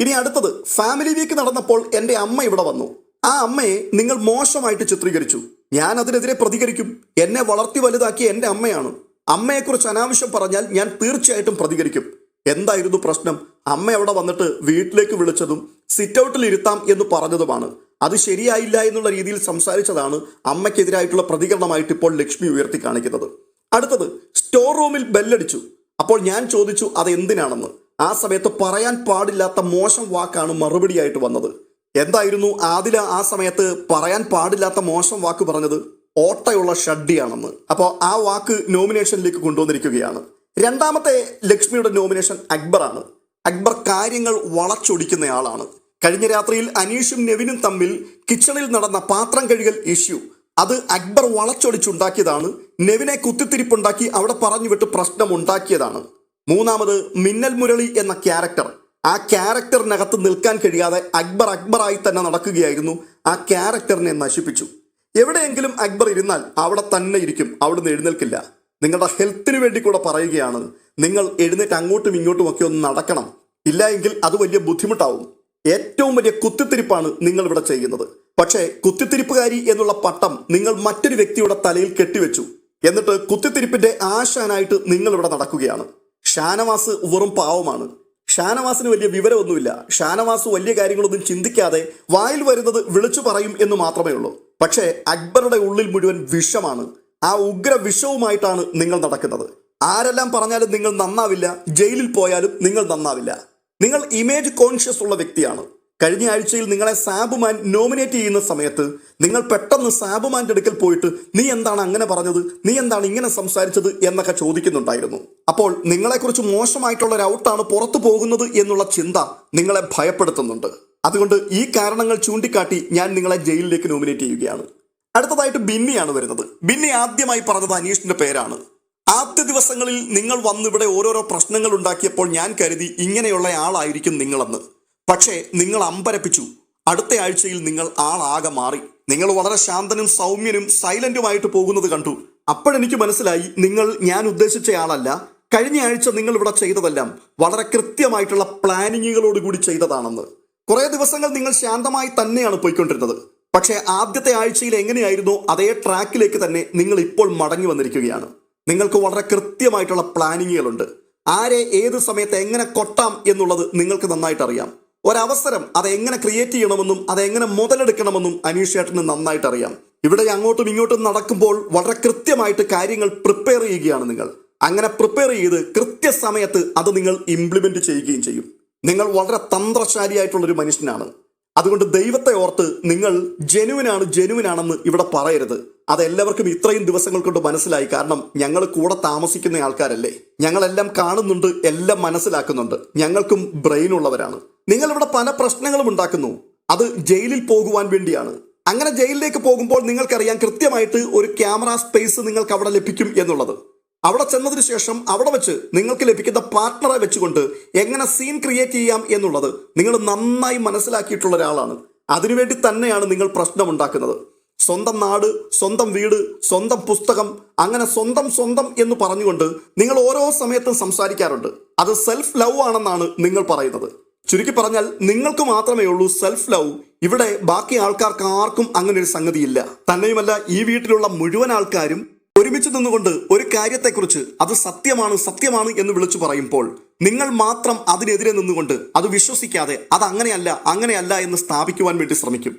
ഇനി അടുത്തത് ഫാമിലി വീക്ക് നടന്നപ്പോൾ എന്റെ അമ്മ ഇവിടെ വന്നു. ആ അമ്മയെ നിങ്ങൾ മോശമായിട്ട് ചിത്രീകരിച്ചു. ഞാൻ അതിനെതിരെ പ്രതികരിക്കും. എന്നെ വളർത്തി വലുതാക്കിയ എന്റെ അമ്മയാണ്. അമ്മയെക്കുറിച്ച് അനാവശ്യം പറഞ്ഞാൽ ഞാൻ തീർച്ചയായിട്ടും പ്രതികരിക്കും. എന്തായിരുന്നു പ്രശ്നം? അമ്മ അവിടെ വന്നിട്ട് വീട്ടിലേക്ക് വിളിച്ചതും സിറ്റ് ഔട്ടിൽ ഇരുത്താം എന്ന് പറഞ്ഞതുമാണ്. അത് ശരിയായില്ല എന്നുള്ള രീതിയിൽ സംസാരിച്ചതാണ് അമ്മയ്ക്കെതിരായിട്ടുള്ള പ്രതികരണമായിട്ട് ഇപ്പോൾ ലക്ഷ്മി ഉയർത്തി കാണിക്കുന്നത്. അടുത്തത് സ്റ്റോർ റൂമിൽ ബെല്ലടിച്ചു. അപ്പോൾ ഞാൻ ചോദിച്ചു അത് എന്തിനാണെന്ന്? ആ സമയത്ത് പറയാൻ പാടില്ലാത്ത മോശം വാക്കാണ് മറുപടിയായിട്ട് വന്നത്. എന്തായിരുന്നു ആദില ആ സമയത്ത് പറയാൻ പാടില്ലാത്ത മോശം വാക്ക് പറഞ്ഞത്? ഓട്ടയുള്ള ഷഡ്ഡിയാണെന്ന്. അപ്പോൾ ആ വാക്ക് നോമിനേഷനിലേക്ക് കൊണ്ടുവന്നിരിക്കുകയാണ്. രണ്ടാമത്തെ ലക്ഷ്മിയുടെ നോമിനേഷൻ അക്ബറാണ്. അക്ബർ കാര്യങ്ങൾ വളച്ചൊടിക്കുന്നയാളാണ് കഴിഞ്ഞ രാത്രിയിൽ അനീഷും നെവിനും തമ്മിൽ കിച്ചണിൽ നടന്ന പാത്രം കഴുകൽ ഇഷ്യൂ. അത് അക്ബർ വളച്ചൊടിച്ചുണ്ടാക്കിയതാണ്. നെവിനെ കുത്തിത്തിരിപ്പുണ്ടാക്കി അവിടെ പറഞ്ഞു വിട്ട് പ്രശ്നം ഉണ്ടാക്കിയതാണ് മൂന്നാമത് മിന്നൽ മുരളി എന്ന ക്യാരക്ടർ. ആ ക്യാരക്ടറിനകത്ത് നിൽക്കാൻ കഴിയാതെ അക്ബർ അക്ബറായി തന്നെ നടക്കുകയായിരുന്നു. ആ ക്യാരക്ടറിനെ നശിപ്പിച്ചു. എവിടെയെങ്കിലും അക്ബർ ഇരുന്നാൽ അവിടെ തന്നെ ഇരിക്കും. അവിടുന്ന് എഴുന്നേൽക്കില്ല. നിങ്ങളുടെ ഹെൽത്തിന് വേണ്ടി കൂടെ പറയുകയാണ്. നിങ്ങൾ എഴുന്നേറ്റ് അങ്ങോട്ടും ഇങ്ങോട്ടും ഒക്കെ ഒന്ന് നടക്കണം. ഇല്ല എങ്കിൽ അത് വലിയ ബുദ്ധിമുട്ടാവും. ഏറ്റവും വലിയ കുത്തിത്തിരിപ്പാണ് നിങ്ങൾ ഇവിടെ ചെയ്യുന്നത്. പക്ഷേ കുത്തിത്തിരിപ്പുകാരി എന്നുള്ള പട്ടം നിങ്ങൾ മറ്റൊരു വ്യക്തിയുടെ തലയിൽ കെട്ടിവെച്ചു. എന്നിട്ട് കുത്തിത്തിരിപ്പിന്റെ ആശാനായിട്ട് നിങ്ങൾ ഇവിടെ നടക്കുകയാണ്. ഷാനവാസ് വെറും പാവമാണ്. ഷാനവാസിന് വലിയ വിവരമൊന്നുമില്ല. ഷാനവാസ് വലിയ കാര്യങ്ങളൊന്നും ചിന്തിക്കാതെ വായിൽ വരുന്നത് വിളിച്ചു പറയും എന്ന് മാത്രമേ ഉള്ളൂ. പക്ഷേ അക്ബറുടെ ഉള്ളിൽ മുഴുവൻ വിഷമാണ്. ആ ഉഗ്ര വിഷവുമായിട്ടാണ് നിങ്ങൾ നടക്കുന്നത്. ആരെല്ലാം പറഞ്ഞാലും നിങ്ങൾ നന്നാവില്ല ജയിലിൽ പോയാലും നിങ്ങൾ നന്നാവില്ല. നിങ്ങൾ ഇമേജ് കോൺഷ്യസ് ഉള്ള വ്യക്തിയാണ്. കഴിഞ്ഞ ആഴ്ചയിൽ നിങ്ങളെ സാബുമാൻ നോമിനേറ്റ് ചെയ്യുന്ന സമയത്ത് നിങ്ങൾ പെട്ടെന്ന് സാബുമാന്റെ അടുക്കൽ പോയിട്ട് നീ എന്താണ് അങ്ങനെ പറഞ്ഞത്? നീ എന്താണ് ഇങ്ങനെ സംസാരിച്ചത്? എന്നൊക്കെ ചോദിക്കുന്നുണ്ടായിരുന്നു. അപ്പോൾ നിങ്ങളെക്കുറിച്ച് മോശമായിട്ടുള്ള ഒരു ഔട്ടാണ് പുറത്തു പോകുന്നത് എന്നുള്ള ചിന്ത നിങ്ങളെ ഭയപ്പെടുത്തുന്നുണ്ട്. അതുകൊണ്ട് ഈ കാരണങ്ങൾ ചൂണ്ടിക്കാട്ടി ഞാൻ നിങ്ങളെ ജയിലിലേക്ക് നോമിനേറ്റ് ചെയ്യുകയാണ്. അടുത്തതായിട്ട് ബിന്നിയാണ് വരുന്നത്. ബിന്നി ആദ്യമായി പറഞ്ഞത് അനീഷിന്റെ പേരാണ്. ആദ്യ ദിവസങ്ങളിൽ നിങ്ങൾ വന്നിവിടെ ഓരോരോ പ്രശ്നങ്ങൾ ഉണ്ടാക്കിയപ്പോൾ ഞാൻ കരുതി ഇങ്ങനെയുള്ള ആളായിരിക്കും നിങ്ങളെന്ന്. പക്ഷേ നിങ്ങൾ അമ്പരപ്പിച്ചു. അടുത്ത ആഴ്ചയിൽ നിങ്ങൾ ആളാകെ മാറി. നിങ്ങൾ വളരെ ശാന്തനും സൗമ്യനും സൈലന്റുമായിട്ട് പോകുന്നത് കണ്ടു. അപ്പോഴെനിക്ക് മനസ്സിലായി നിങ്ങൾ ഞാൻ ഉദ്ദേശിച്ച ആളല്ല. കഴിഞ്ഞ ആഴ്ച നിങ്ങൾ ഇവിടെ ചെയ്തതെല്ലാം വളരെ കൃത്യമായിട്ടുള്ള പ്ലാനിങ്ങുകളോട് കൂടി ചെയ്തതാണെന്ന്. കുറെ ദിവസങ്ങൾ നിങ്ങൾ ശാന്തമായി തന്നെയാണ് പോയിക്കൊണ്ടിരുന്നത്. പക്ഷേ ആദ്യത്തെ ആഴ്ചയിൽ എങ്ങനെയായിരുന്നോ അതേ ട്രാക്കിലേക്ക് തന്നെ നിങ്ങൾ ഇപ്പോൾ മടങ്ങി വന്നിരിക്കുകയാണ്. നിങ്ങൾക്ക് വളരെ കൃത്യമായിട്ടുള്ള പ്ലാനിങ്ങുകളുണ്ട്. ആരെ ഏത് സമയത്ത് എങ്ങനെ കൊട്ടാം എന്നുള്ളത് നിങ്ങൾക്ക് നന്നായിട്ട് അറിയാം ഒരവസരം അതെങ്ങനെ ക്രിയേറ്റ് ചെയ്യണമെന്നും അതെങ്ങനെ മുതലെടുക്കണമെന്നും അനീഷ് ചേട്ടന് നന്നായിട്ട് അറിയാം ഇവിടെ അങ്ങോട്ടും ഇങ്ങോട്ടും നടക്കുമ്പോൾ വളരെ കൃത്യമായിട്ട് കാര്യങ്ങൾ പ്രിപ്പയർ ചെയ്യുകയാണ് നിങ്ങൾ. അങ്ങനെ പ്രിപ്പയർ ചെയ്ത് കൃത്യസമയത്ത് അത് നിങ്ങൾ ഇംപ്ലിമെന്റ് ചെയ്യുകയും ചെയ്യും. നിങ്ങൾ വളരെ തന്ത്രശാലിയായിട്ടുള്ള ഒരു മനുഷ്യനാണ്. അതുകൊണ്ട് ദൈവത്തെ ഓർത്ത് നിങ്ങൾ ജനുവിനാണ് ജനുവിനാണെന്ന് ഇവിടെ പറയരുത്. അതെല്ലാവർക്കും ഇത്രയും ദിവസങ്ങൾ കൊണ്ട് മനസ്സിലായി. കാരണം ഞങ്ങൾ കൂടെ താമസിക്കുന്ന ആൾക്കാരല്ലേ? ഞങ്ങളെല്ലാം കാണുന്നുണ്ട് എല്ലാം മനസ്സിലാക്കുന്നുണ്ട്. ഞങ്ങൾക്കും ബ്രെയിൻ ഉള്ളവരാണ്. നിങ്ങൾ ഇവിടെ പല പ്രശ്നങ്ങളും ഉണ്ടാക്കുന്നു. അത് ജയിലിൽ പോകുവാൻ വേണ്ടിയാണ്. അങ്ങനെ ജയിലിലേക്ക് പോകുമ്പോൾ നിങ്ങൾക്കറിയാം കൃത്യമായിട്ട് ഒരു ക്യാമറ സ്പേസ് നിങ്ങൾക്ക് അവിടെ ലഭിക്കും എന്നുള്ളത്. അവിടെ ചെന്നതിന് ശേഷം അവിടെ വെച്ച് നിങ്ങൾക്ക് ലഭിക്കുന്ന പാർട്ട്ണറെ വെച്ചുകൊണ്ട് എങ്ങനെ സീൻ ക്രിയേറ്റ് ചെയ്യാം എന്നുള്ളത് നിങ്ങൾ നന്നായി മനസ്സിലാക്കിയിട്ടുള്ള ഒരാളാണ്. അതിനുവേണ്ടി തന്നെയാണ് നിങ്ങൾ പ്രശ്നമുണ്ടാക്കുന്നത് സ്വന്തം നാട് സ്വന്തം വീട് സ്വന്തം പുസ്തകം അങ്ങനെ സ്വന്തം സ്വന്തം എന്ന് പറഞ്ഞുകൊണ്ട് നിങ്ങൾ ഓരോ സമയത്തും സംസാരിക്കാറുണ്ട്. അത് സെൽഫ് ലവ് ആണെന്നാണ് നിങ്ങൾ പറയുന്നത്. ചുരുക്കി പറഞ്ഞാൽ നിങ്ങൾക്ക് മാത്രമേ ഉള്ളൂ സെൽഫ് ലവ് ഇവിടെ ബാക്കി ആൾക്കാർക്ക് ആർക്കും അങ്ങനെ ഒരു സംഗതിയില്ല. തന്നെയുമല്ല ഈ വീട്ടിലുള്ള മുഴുവൻ ആൾക്കാരും ഒരുമിച്ച് നിന്നുകൊണ്ട് ഒരു കാര്യത്തെക്കുറിച്ച് അത് സത്യമാണ് സത്യമാണ് എന്ന് വിളിച്ചു പറയുമ്പോൾ നിങ്ങൾ മാത്രം അതിനെതിരെ നിന്നുകൊണ്ട് അത് വിശ്വസിക്കാതെ അത് അങ്ങനെയല്ല അങ്ങനെയല്ല എന്ന് സ്ഥാപിക്കുവാൻ വേണ്ടി ശ്രമിക്കും.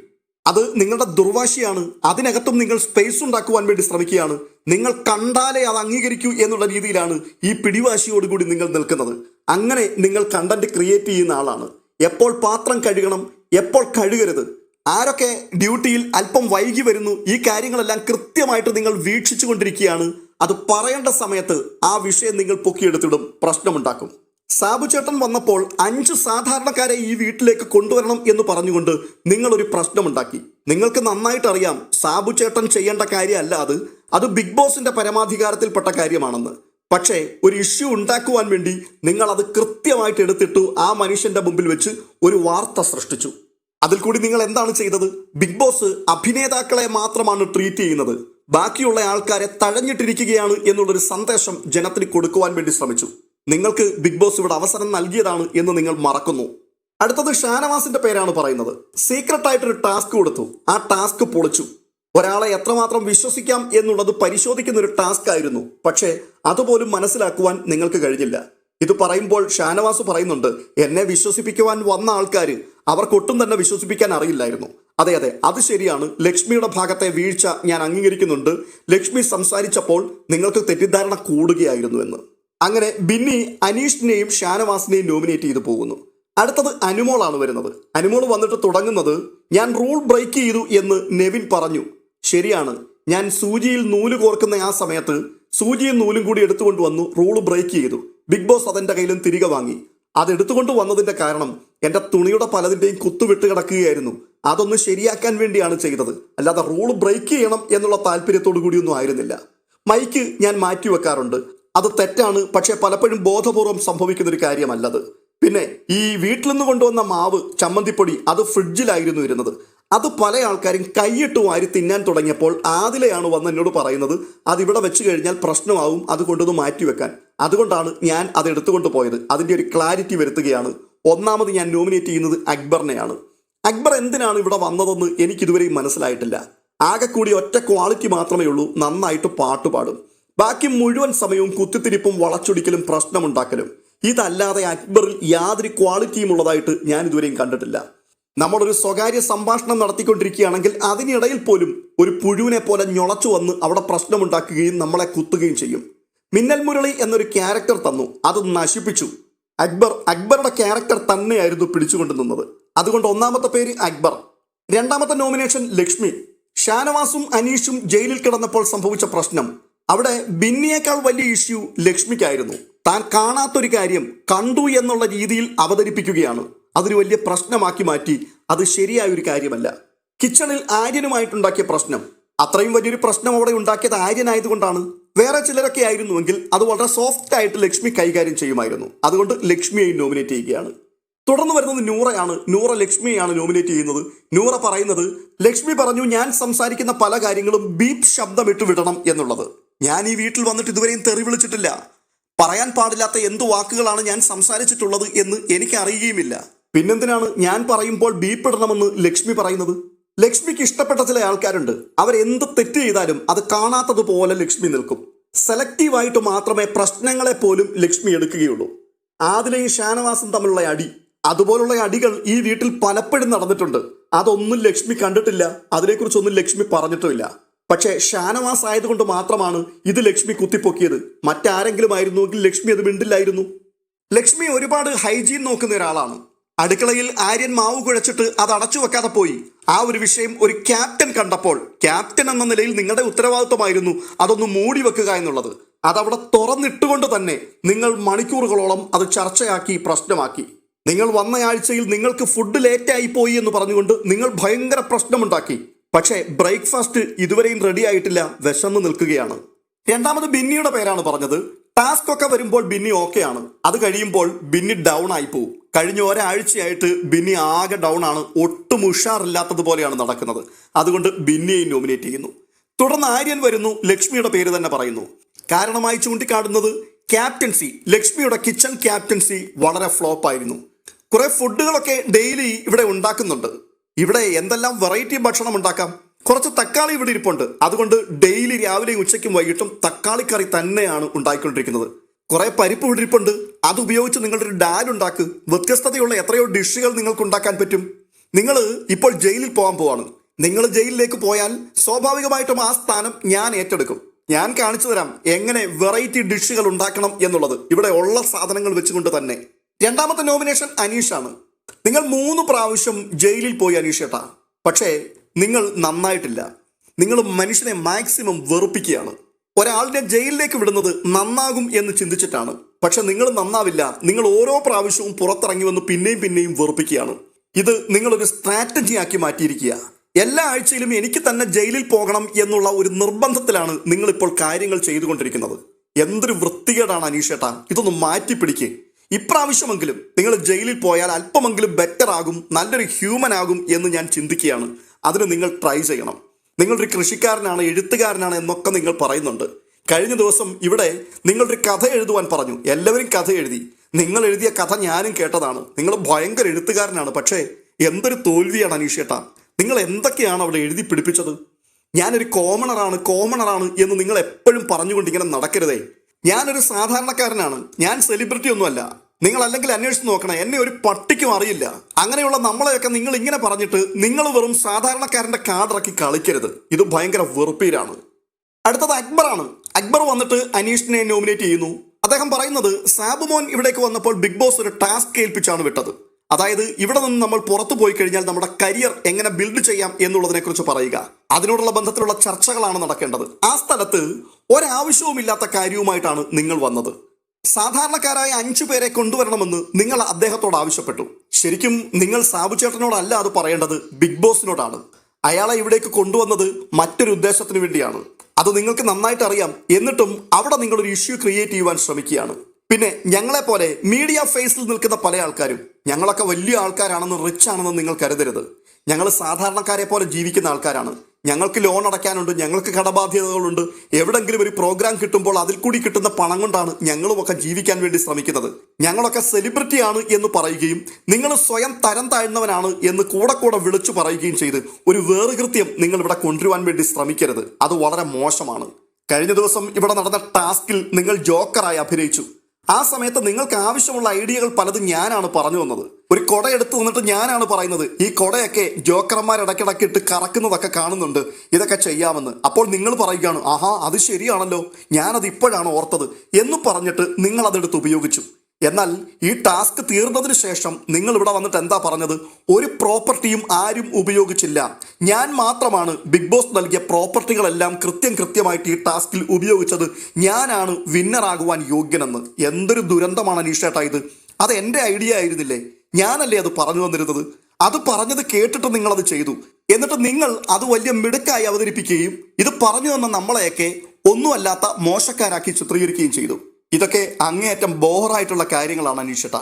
അത് നിങ്ങളുടെ ദുർവാശിയാണ്. അതിനകത്തും നിങ്ങൾ സ്പേസ് ഉണ്ടാക്കുവാൻ വേണ്ടി ശ്രമിക്കുകയാണ്. നിങ്ങൾ കണ്ടാലേ അത് അംഗീകരിക്കൂ എന്നുള്ള രീതിയിലാണ് ഈ പിടിവാശിയോടുകൂടി നിങ്ങൾ നിൽക്കുന്നത്. അങ്ങനെ നിങ്ങൾ കണ്ടന്റ് ക്രിയേറ്റ് ചെയ്യുന്ന ആളാണ്. എപ്പോൾ പാത്രം കഴുകണം എപ്പോൾ കഴുകരുത് ആരൊക്കെ ഡ്യൂട്ടിയിൽ അല്പം വൈകി വരുന്നു ഈ കാര്യങ്ങളെല്ലാം കൃത്യമായിട്ട് നിങ്ങൾ വീക്ഷിച്ചു കൊണ്ടിരിക്കുകയാണ് അത് പറയേണ്ട സമയത്ത് ആ വിഷയം നിങ്ങൾ പൊക്കിയെടുത്തിടും പ്രശ്നമുണ്ടാക്കും. സാബു ചേട്ടൻ വന്നപ്പോൾ അഞ്ച് സാധാരണക്കാരെ ഈ വീട്ടിലേക്ക് കൊണ്ടുവരണം എന്ന് പറഞ്ഞുകൊണ്ട് നിങ്ങളൊരു പ്രശ്നമുണ്ടാക്കി. നിങ്ങൾക്ക് നന്നായിട്ട് അറിയാം സാബു ചേട്ടൻ ചെയ്യേണ്ട കാര്യമല്ല അത്. അത് ബിഗ് ബോസിന്റെ പരമാധികാരത്തിൽപ്പെട്ട കാര്യമാണെന്ന്. പക്ഷേ ഒരു ഇഷ്യൂ ഉണ്ടാക്കുവാൻ വേണ്ടി നിങ്ങൾ അത് കൃത്യമായിട്ട് എടുത്തിട്ടു ആ മനുഷ്യന്റെ മുമ്പിൽ വെച്ച് ഒരു വാർത്ത സൃഷ്ടിച്ചു. അതിൽ കൂടി നിങ്ങൾ എന്താണ് ചെയ്തത്? ബിഗ് ബോസ് അഭിനേതാക്കളെ മാത്രമാണ് ട്രീറ്റ് ചെയ്യുന്നത്. ബാക്കിയുള്ള ആൾക്കാരെ തഴഞ്ഞിട്ടിരിക്കുകയാണ് എന്നുള്ളൊരു സന്ദേശം ജനത്തിന് കൊടുക്കുവാൻ വേണ്ടി ശ്രമിച്ചു. നിങ്ങൾക്ക് ബിഗ് ബോസ് ഇവിടെ അവസരം നൽകിയതാണ് എന്ന് നിങ്ങൾ മറക്കുന്നു. അടുത്തത് ഷാനവാസിന്റെ പേരാണ് പറയുന്നത്. സീക്രട്ട് ആയിട്ട് ഒരു ടാസ്ക് കൊടുത്തു. ആ ടാസ്ക് പൊളിച്ചു. ഒരാളെ എത്രമാത്രം വിശ്വസിക്കാം എന്നുള്ളത് പരിശോധിക്കുന്ന ഒരു ടാസ്ക് ആയിരുന്നു. പക്ഷേ അതുപോലും മനസ്സിലാക്കുവാൻ നിങ്ങൾക്ക് കഴിഞ്ഞില്ല. ഇത് പറയുമ്പോൾ ഷാനവാസ് പറയുന്നുണ്ട് എന്നെ വിശ്വസിപ്പിക്കുവാൻ വന്ന ആൾക്കാർ അവർക്കൊട്ടും തന്നെ വിശ്വസിപ്പിക്കാൻ അറിയില്ലായിരുന്നു. അതെ അതെ അത് ശരിയാണ്. ലക്ഷ്മിയുടെ ഭാഗത്തെ വീഴ്ച ഞാൻ അംഗീകരിക്കുന്നുണ്ട്. ലക്ഷ്മി സംസാരിച്ചപ്പോൾ നിങ്ങൾക്ക് തെറ്റിദ്ധാരണ കൂടുകയായിരുന്നു എന്ന്. അങ്ങനെ ബിന്നി അനീഷിനെയും ഷാനവാസിനെയും നോമിനേറ്റ് ചെയ്തു പോകുന്നു. അടുത്തത് അനുമോളാണ് വരുന്നത്. അനുമോൾ വന്നിട്ട് തുടങ്ങുന്നത് ഞാൻ റൂൾ ബ്രേക്ക് ചെയ്തു എന്ന് നെവിൻ പറഞ്ഞു. ശരിയാണ്. ഞാൻ സൂചിയിൽ നൂൽ കോർക്കുന്ന ആ സമയത്ത് സൂചിയും നൂലും കൂടി എടുത്തുകൊണ്ട് വന്നു റൂൾ ബ്രേക്ക് ചെയ്തു. ബിഗ് ബോസ് അതെന്റെ കയ്യിലും തിരികെ വാങ്ങി. അത് എടുത്തുകൊണ്ട് വന്നതിന്റെ കാരണം എന്റെ തുണിയുടെ പലതിന്റെയും കുത്തുവിട്ട് കിടക്കുകയായിരുന്നു. അതൊന്ന് ശരിയാക്കാൻ വേണ്ടിയാണ് ചെയ്തത്. അല്ലാതെ റൂൾ ബ്രേക്ക് ചെയ്യണം എന്നുള്ള താല്പര്യത്തോടു കൂടിയൊന്നും ആയിരുന്നില്ല. മൈക്ക് ഞാൻ മാറ്റി വെക്കാറുണ്ട് അത് തെറ്റാണ്. പക്ഷേ പലപ്പോഴും ബോധപൂർവം സംഭവിക്കുന്ന ഒരു കാര്യമല്ലത്. പിന്നെ ഈ വീട്ടിൽ നിന്ന് കൊണ്ടുവന്ന മാവ് ചമ്മന്തിപ്പൊടി അത് ഫ്രിഡ്ജിലായിരുന്നു ഇരുന്നത്. അത് പല ആൾക്കാരും കൈയിട്ട് വാരി തിന്നാൻ തുടങ്ങിയപ്പോൾ ആദിലെയാണ് വന്ന് എന്നോട് പറയുന്നത് അത് ഇവിടെ വെച്ച് കഴിഞ്ഞാൽ പ്രശ്നമാവും അത് കൊണ്ടൊന്ന് മാറ്റിവെക്കാൻ അതുകൊണ്ടാണ് ഞാൻ അത് എടുത്തുകൊണ്ട് പോയത്. അതിന്റെ ഒരു ക്ലാരിറ്റി വരുത്തുകയാണ്. ഒന്നാമത് ഞാൻ നോമിനേറ്റ് ചെയ്യുന്നത് അക്ബറിനെയാണ്. അക്ബർ എന്തിനാണ് ഇവിടെ വന്നതെന്ന് എനിക്കിതുവരെയും മനസ്സിലായിട്ടില്ല. ആകെ കൂടി ഒറ്റ ക്വാളിറ്റി മാത്രമേ ഉള്ളൂ നന്നായിട്ട് പാട്ട് പാടും. ബാക്കി മുഴുവൻ സമയവും കുത്തിത്തിരിപ്പും വളച്ചൊടിക്കലും പ്രശ്നമുണ്ടാക്കലും. ഇതല്ലാതെ അക്ബറിൽ യാതൊരു ക്വാളിറ്റിയും ഉള്ളതായിട്ട് ഞാൻ ഇതുവരെയും കണ്ടിട്ടില്ല. നമ്മളൊരു സ്വകാര്യ സംഭാഷണം നടത്തിക്കൊണ്ടിരിക്കുകയാണെങ്കിൽ അതിനിടയിൽ പോലും ഒരു പുഴുവിനെ പോലെ ഞൊളച്ചു വന്ന് അവിടെ പ്രശ്നമുണ്ടാക്കുകയും നമ്മളെ കുത്തുകയും ചെയ്യും. മിന്നൽ മുരളി എന്നൊരു ക്യാരക്ടർ തന്നു. അത് നശിപ്പിച്ചു. അക്ബർ അക്ബറുടെ ക്യാരക്ടർ തന്നെയായിരുന്നു പിടിച്ചുകൊണ്ട് നിന്നത്. അതുകൊണ്ട് ഒന്നാമത്തെ പേര് അക്ബർ. രണ്ടാമത്തെ നോമിനേഷൻ ലക്ഷ്മി. ഷാനവാസും അനീഷും ജയിലിൽ കിടന്നപ്പോൾ സംഭവിച്ച പ്രശ്നം. അവിടെ ബിന്നിയേക്കാൾ വലിയ ഇഷ്യൂ ലക്ഷ്മിക്കായിരുന്നു. താൻ കാണാത്തൊരു കാര്യം കണ്ടു എന്നുള്ള രീതിയിൽ അവതരിപ്പിക്കുകയാണ്. അതൊരു വലിയ പ്രശ്നമാക്കി മാറ്റി അത് ശരിയായ ഒരു കാര്യമല്ല. കിച്ചണിൽ ആര്യനുമായിട്ടുണ്ടാക്കിയ പ്രശ്നം. അത്രയും വലിയൊരു പ്രശ്നം അവിടെ ഉണ്ടാക്കിയത് ആര്യനായതുകൊണ്ടാണ്. വേറെ ചിലരൊക്കെ ആയിരുന്നുവെങ്കിൽ അത് വളരെ സോഫ്റ്റ് ആയിട്ട് ലക്ഷ്മി കൈകാര്യം ചെയ്യുമായിരുന്നു. അതുകൊണ്ട് ലക്ഷ്മിയെ നോമിനേറ്റ് ചെയ്യുകയാണ്. തുടർന്ന് വരുന്നത് നൂറയാണ്. നൂറ ലക്ഷ്മിയെയാണ് നോമിനേറ്റ് ചെയ്യുന്നത്. നൂറ പറയുന്നത് ലക്ഷ്മി പറഞ്ഞു ഞാൻ സംസാരിക്കുന്ന പല കാര്യങ്ങളും ബീപ് ശബ്ദം ഇട്ട് വിടണം എന്നുള്ളത്. ഞാൻ ഈ വീട്ടിൽ വന്നിട്ട് ഇതുവരെയും തെറി വിളിച്ചിട്ടില്ല. പറയാൻ പാടില്ലാത്ത എന്ത് വാക്കുകളാണ് ഞാൻ സംസാരിച്ചിട്ടുള്ളത് എന്ന് എനിക്ക് അറിയുകയുമില്ല. പിന്നെന്തിനാണ് ഞാൻ പറയുമ്പോൾ ഭീപ്പെടണമെന്ന് ലക്ഷ്മി പറയുന്നത്? ലക്ഷ്മിക്ക് ഇഷ്ടപ്പെട്ട ചില ആൾക്കാരുണ്ട്. അവരെന്ത് തെറ്റ് ചെയ്താലും അത് കാണാത്തതുപോലെ ലക്ഷ്മി നിൽക്കും. സെലക്റ്റീവായിട്ട് മാത്രമേ പ്രശ്നങ്ങളെ പോലും ലക്ഷ്മി എടുക്കുകയുള്ളൂ. ആദിലെയും ഷാനവാസും തമ്മിലുള്ള അടി അതുപോലുള്ള അടികൾ ഈ വീട്ടിൽ പലപ്പോഴും നടന്നിട്ടുണ്ട്. അതൊന്നും ലക്ഷ്മി കണ്ടിട്ടില്ല. അതിനെക്കുറിച്ചൊന്നും ലക്ഷ്മി പറഞ്ഞിട്ടുമില്ല. പക്ഷേ ഷാനവാസ് ആയതുകൊണ്ട് മാത്രമാണ് ഇത് ലക്ഷ്മി കുത്തിപ്പൊക്കിയത്. മറ്റാരെങ്കിലും ആയിരുന്നുവെങ്കിൽ ലക്ഷ്മി അത് മിണ്ടില്ലായിരുന്നു. ലക്ഷ്മി ഒരുപാട് ഹൈജീൻ നോക്കുന്ന ഒരാളാണ്. അടുക്കളയിൽ ആര്യൻ മാവ് കുഴച്ചിട്ട് അത് അടച്ചു വെക്കാതെ പോയി. ആ ഒരു വിഷയം ഒരു ക്യാപ്റ്റൻ കണ്ടപ്പോൾ ക്യാപ്റ്റൻ എന്ന നിലയിൽ നിങ്ങളുടെ ഉത്തരവാദിത്വമായിരുന്നു അതൊന്ന് മൂടി വെക്കുക എന്നുള്ളത്. അതവിടെ തുറന്നിട്ടുകൊണ്ട് തന്നെ നിങ്ങൾ മണിക്കൂറുകളോളം അത് ചർച്ചയാക്കി പ്രശ്നമാക്കി. നിങ്ങൾ വന്ന ആഴ്ചയിൽ നിങ്ങൾക്ക് ഫുഡ് ലേറ്റായി പോയി എന്ന് പറഞ്ഞുകൊണ്ട് നിങ്ങൾ ഭയങ്കര പ്രശ്നമുണ്ടാക്കി. പക്ഷേ ബ്രേക്ക്ഫാസ്റ്റ് ഇതുവരെയും റെഡി ആയിട്ടില്ല വിശന്ന് നിൽക്കുകയാണ്. രണ്ടാമത് ബിന്നിയുടെ പേരാണ് പറഞ്ഞത്. ടാസ്ക് ഒക്കെ വരുമ്പോൾ ബിന്നി ഓക്കെയാണ് അത് കഴിയുമ്പോൾ ബിന്നി ഡൗൺ ആയി പോവും. കഴിഞ്ഞ ഒരാഴ്ചയായിട്ട് ബിന്നി ആകെ ഡൗൺ ആണ്. ഒട്ടും ഉഷാറില്ലാത്തതുപോലെയാണ് നടക്കുന്നത്. അതുകൊണ്ട് ബിന്നിയെ നോമിനേറ്റ് ചെയ്യുന്നു. തുടർന്ന് ആര്യൻ വരുന്നു ലക്ഷ്മിയുടെ പേര് തന്നെ പറയുന്നു. കാരണമായി ചൂണ്ടിക്കാട്ടുന്നത് ക്യാപ്റ്റൻസി ലക്ഷ്മിയുടെ കിച്ചൺ ക്യാപ്റ്റൻസി വളരെ ഫ്ലോപ്പ് ആയിരുന്നു. കുറെ ഫുഡുകളൊക്കെ ഡെയിലി ഇവിടെ ഉണ്ടാക്കുന്നുണ്ട്. ഇവിടെ എന്തെല്ലാം വെറൈറ്റി ഭക്ഷണം ഉണ്ടാക്കാം? കുറച്ച് തക്കാളി ഇവിടെ ഇരിപ്പുണ്ട്. അതുകൊണ്ട് ഡെയിലി രാവിലെയും ഉച്ചയ്ക്കും വൈകിട്ടും തക്കാളി കറി തന്നെയാണ് ഉണ്ടാക്കിക്കൊണ്ടിരിക്കുന്നത് കുറേ പരിപ്പ് ഇവിടെ ഇരിപ്പുണ്ട്. അത് ഉപയോഗിച്ച് നിങ്ങളുടെ ഒരു ഡാൽ ഉണ്ടാക്ക്. വ്യത്യസ്തതയുള്ള എത്രയോ ഡിഷുകൾ നിങ്ങൾക്ക് ഉണ്ടാക്കാൻ പറ്റും. നിങ്ങൾ ഇപ്പോൾ ജയിലിൽ പോകാൻ പോവാണ്. നിങ്ങൾ ജയിലിലേക്ക് പോയാൽ സ്വാഭാവികമായിട്ടും ആ സ്ഥാനം ഞാൻ ഏറ്റെടുക്കും. ഞാൻ കാണിച്ചു തരാം എങ്ങനെ വെറൈറ്റി ഡിഷുകൾ ഉണ്ടാക്കണം എന്നുള്ളത്. ഇവിടെ ഉള്ള സാധനങ്ങൾ വെച്ചുകൊണ്ട് തന്നെ. രണ്ടാമത്തെ നോമിനേഷൻ അനീഷാണ്. നിങ്ങൾ മൂന്ന് പ്രാവശ്യം ജയിലിൽ പോയി അനീഷേട്ട. പക്ഷേ നിങ്ങൾ നന്നായിട്ടില്ല. നിങ്ങൾ മനുഷ്യനെ മാക്സിമം വെറുപ്പിക്കുകയാണ്. ഒരാളിനെ ജയിലിലേക്ക് വിടുന്നത് നന്നാകും എന്ന് ചിന്തിച്ചിട്ടാണ്. പക്ഷെ നിങ്ങൾ നന്നാവില്ല. നിങ്ങൾ ഓരോ പ്രാവശ്യവും പുറത്തിറങ്ങി വന്ന് പിന്നെയും പിന്നെയും വെറുപ്പിക്കുകയാണ്. ഇത് നിങ്ങളൊരു സ്ട്രാറ്റജി ആക്കി മാറ്റിയിരിക്കുക. എല്ലാ ആഴ്ചയിലും എനിക്ക് തന്നെ ജയിലിൽ പോകണം എന്നുള്ള ഒരു നിർബന്ധത്തിലാണ് നിങ്ങൾ ഇപ്പോൾ കാര്യങ്ങൾ ചെയ്തുകൊണ്ടിരിക്കുന്നത്. എന്തൊരു വൃത്തികേടാണ് അനീഷേട്ടാ. ഇതൊന്ന് മാറ്റിപ്പിടിക്ക്. ഇപ്രാവശ്യമെങ്കിലും നിങ്ങൾ ജയിലിൽ പോയാൽ അല്പമെങ്കിലും ബെറ്റർ ആകും നല്ലൊരു ഹ്യൂമൻ ആകും എന്ന് ഞാൻ ചിന്തിക്കുകയാണ്. അതിന് നിങ്ങൾ ട്രൈ ചെയ്യണം. നിങ്ങളൊരു കൃഷിക്കാരനാണ് എഴുത്തുകാരനാണ് എന്നൊക്കെ നിങ്ങൾ പറയുന്നുണ്ട്. കഴിഞ്ഞ ദിവസം ഇവിടെ നിങ്ങളൊരു കഥ എഴുതുവാൻ പറഞ്ഞു. എല്ലാവരും കഥ എഴുതി. നിങ്ങൾ എഴുതിയ കഥ ഞാനും കേട്ടതാണ്. നിങ്ങൾ ഭയങ്കര എഴുത്തുകാരനാണ്. പക്ഷേ എന്തൊരു തോൽവിയാണ് അനീഷേട്ട. നിങ്ങൾ എന്തൊക്കെയാണ് അവിടെ എഴുതി പിടിപ്പിച്ചത്? ഞാനൊരു കോമണറാണ് കോമണറാണ് എന്ന് നിങ്ങൾ എപ്പോഴും പറഞ്ഞുകൊണ്ട് ഇങ്ങനെ നടക്കരുതേ. ഞാനൊരു സാധാരണക്കാരനാണ്. ഞാൻ സെലിബ്രിറ്റി ഒന്നുമല്ല. നിങ്ങൾ അല്ലെങ്കിൽ അന്വേഷിച്ച് നോക്കണം. എന്നെ ഒരു പട്ടിക്കും അറിയില്ല. അങ്ങനെയുള്ള നമ്മളെയൊക്കെ നിങ്ങൾ ഇങ്ങനെ പറഞ്ഞിട്ട് നിങ്ങൾ വെറും സാധാരണക്കാരന്റെ കാടിറക്കി കളിക്കരുത്. ഇത് ഭയങ്കര വെറുപ്പീരാണ്. അടുത്തത് അക്ബറാണ്. അക്ബർ വന്നിട്ട് അനീഷിനെ നോമിനേറ്റ് ചെയ്യുന്നു. അദ്ദേഹം പറയുന്നത് സാബുമോൻ ഇവിടേക്ക് വന്നപ്പോൾ ബിഗ് ബോസ് ഒരു ടാസ്ക് ഏൽപ്പിച്ചാണ് വിട്ടത്. അതായത് ഇവിടെ നിന്ന് നമ്മൾ പുറത്തു പോയി കഴിഞ്ഞാൽ നമ്മുടെ കരിയർ എങ്ങനെ ബിൽഡ് ചെയ്യാം എന്നുള്ളതിനെ കുറിച്ച് പറയുക. അതിനോടുള്ള ബന്ധത്തിലുള്ള ചർച്ചകളാണ് നടക്കേണ്ടത്. ആ സ്ഥലത്ത് ഒരാവശ്യവുമില്ലാത്ത കാര്യവുമായിട്ടാണ് നിങ്ങൾ വന്നത്. സാധാരണക്കാരായ അഞ്ചു പേരെ കൊണ്ടുവരണമെന്ന് നിങ്ങൾ അദ്ദേഹത്തോട് ആവശ്യപ്പെട്ടു. ശരിക്കും നിങ്ങൾ സാബു ചേട്ടനോടല്ല അത് പറയേണ്ടത് ബിഗ് ബോസിനോടാണ്. അയാളെ ഇവിടേക്ക് കൊണ്ടുവന്നത് മറ്റൊരു ഉദ്ദേശത്തിന് വേണ്ടിയാണ്. അത് നിങ്ങൾക്ക് നന്നായിട്ട് അറിയാം എന്നിട്ടും അവിടെ നിങ്ങളൊരു ഇഷ്യൂ ക്രിയേറ്റ് ചെയ്യുവാൻ ശ്രമിക്കുകയാണ്. പിന്നെ ഞങ്ങളെ പോലെ മീഡിയ ഫേസിൽ നിൽക്കുന്ന പല ആൾക്കാരും ഞങ്ങളൊക്കെ വലിയ ആൾക്കാരാണെന്ന് റിച്ച് ആണെന്ന് നിങ്ങൾ കരുതരുത്. ഞങ്ങൾ സാധാരണക്കാരെ പോലെ ജീവിക്കുന്ന ആൾക്കാരാണ്. ഞങ്ങൾക്ക് ലോൺ അടയ്ക്കാനുണ്ട് ഞങ്ങൾക്ക് കടബാധ്യതകളുണ്ട്. എവിടെങ്കിലും ഒരു പ്രോഗ്രാം കിട്ടുമ്പോൾ അതിൽ കൂടി കിട്ടുന്ന പണം കൊണ്ടാണ് ഞങ്ങളുമൊക്കെ ജീവിക്കാൻ വേണ്ടി ശ്രമിക്കുന്നത്. ഞങ്ങളൊക്കെ സെലിബ്രിറ്റിയാണ് എന്ന് പറയുകയും നിങ്ങൾ സ്വയം തരം താഴ്ന്നവനാണ് എന്ന് കൂടെ കൂടെ വിളിച്ചു പറയുകയും ചെയ്ത് ഒരു വേറുകൃത്യം നിങ്ങൾ ഇവിടെ കൊണ്ടുവരുവാൻ വേണ്ടി ശ്രമിക്കരുത്. അത് വളരെ മോശമാണ്. കഴിഞ്ഞ ദിവസം ഇവിടെ നടന്ന ടാസ്കിൽ നിങ്ങൾ ജോക്കറായി അഭിനയിച്ചു. ആ സമയത്ത് നിങ്ങൾക്ക് ആവശ്യമുള്ള ഐഡിയകൾ പലതും ഞാനാണ് പറഞ്ഞു തന്നത്. ഒരു കൊട എടുത്തു നിന്നിട്ട് ഞാനാണ് പറയുന്നത്. ഈ കൊടയൊക്കെ ജോക്കർമാർ ഇടയ്ക്കിടയ്ക്ക് ഇട്ട് കറക്കുന്നതൊക്കെ കാണുന്നുണ്ട്. ഇതൊക്കെ ചെയ്യാമെന്ന്. അപ്പോൾ നിങ്ങൾ പറയുകയാണ് ആഹാ അത് ശരിയാണല്ലോ. ഞാനത് ഇപ്പോഴാണ് ഓർത്തത്. എന്ന് പറഞ്ഞിട്ട് നിങ്ങൾ അതെടുത്ത് ഉപയോഗിച്ചു. എന്നാൽ ഈ ടാസ്ക് തീർന്നതിന് ശേഷം നിങ്ങൾ ഇവിടെ വന്നിട്ട് എന്താ പറഞ്ഞത്? ഒരു പ്രോപ്പർട്ടിയും ആരും ഉപയോഗിച്ചില്ല. ഞാൻ മാത്രമാണ് ബിഗ് ബോസ് നൽകിയ പ്രോപ്പർട്ടികളെല്ലാം കൃത്യം കൃത്യമായിട്ട് ഈ ടാസ്കിൽ ഉപയോഗിച്ചത്. ഞാനാണ് വിന്നറാകുവാൻ യോഗ്യനെന്ന്. എന്തൊരു ദുരന്തമാണ് അനീഷേട്ടാ ഇത്. അത് എന്റെ ഐഡിയ ആയിരുന്നില്ലേ? ഞാനല്ലേ അത് പറഞ്ഞു തന്നിരുന്നത്? അത് പറഞ്ഞത് കേട്ടിട്ട് നിങ്ങൾ അത് ചെയ്തു. എന്നിട്ട് നിങ്ങൾ അത് വലിയ മിടുക്കായി അവതരിപ്പിക്കുകയും ഇത് പറഞ്ഞു തന്ന നമ്മളെയൊക്കെ ഒന്നുമല്ലാത്ത മോശക്കാരാക്കി ചിത്രീകരിക്കുകയും ചെയ്തു. ഇതൊക്കെ അങ്ങേയറ്റം ബോറായിട്ടുള്ള കാര്യങ്ങളാണ് അനീഷട്ട.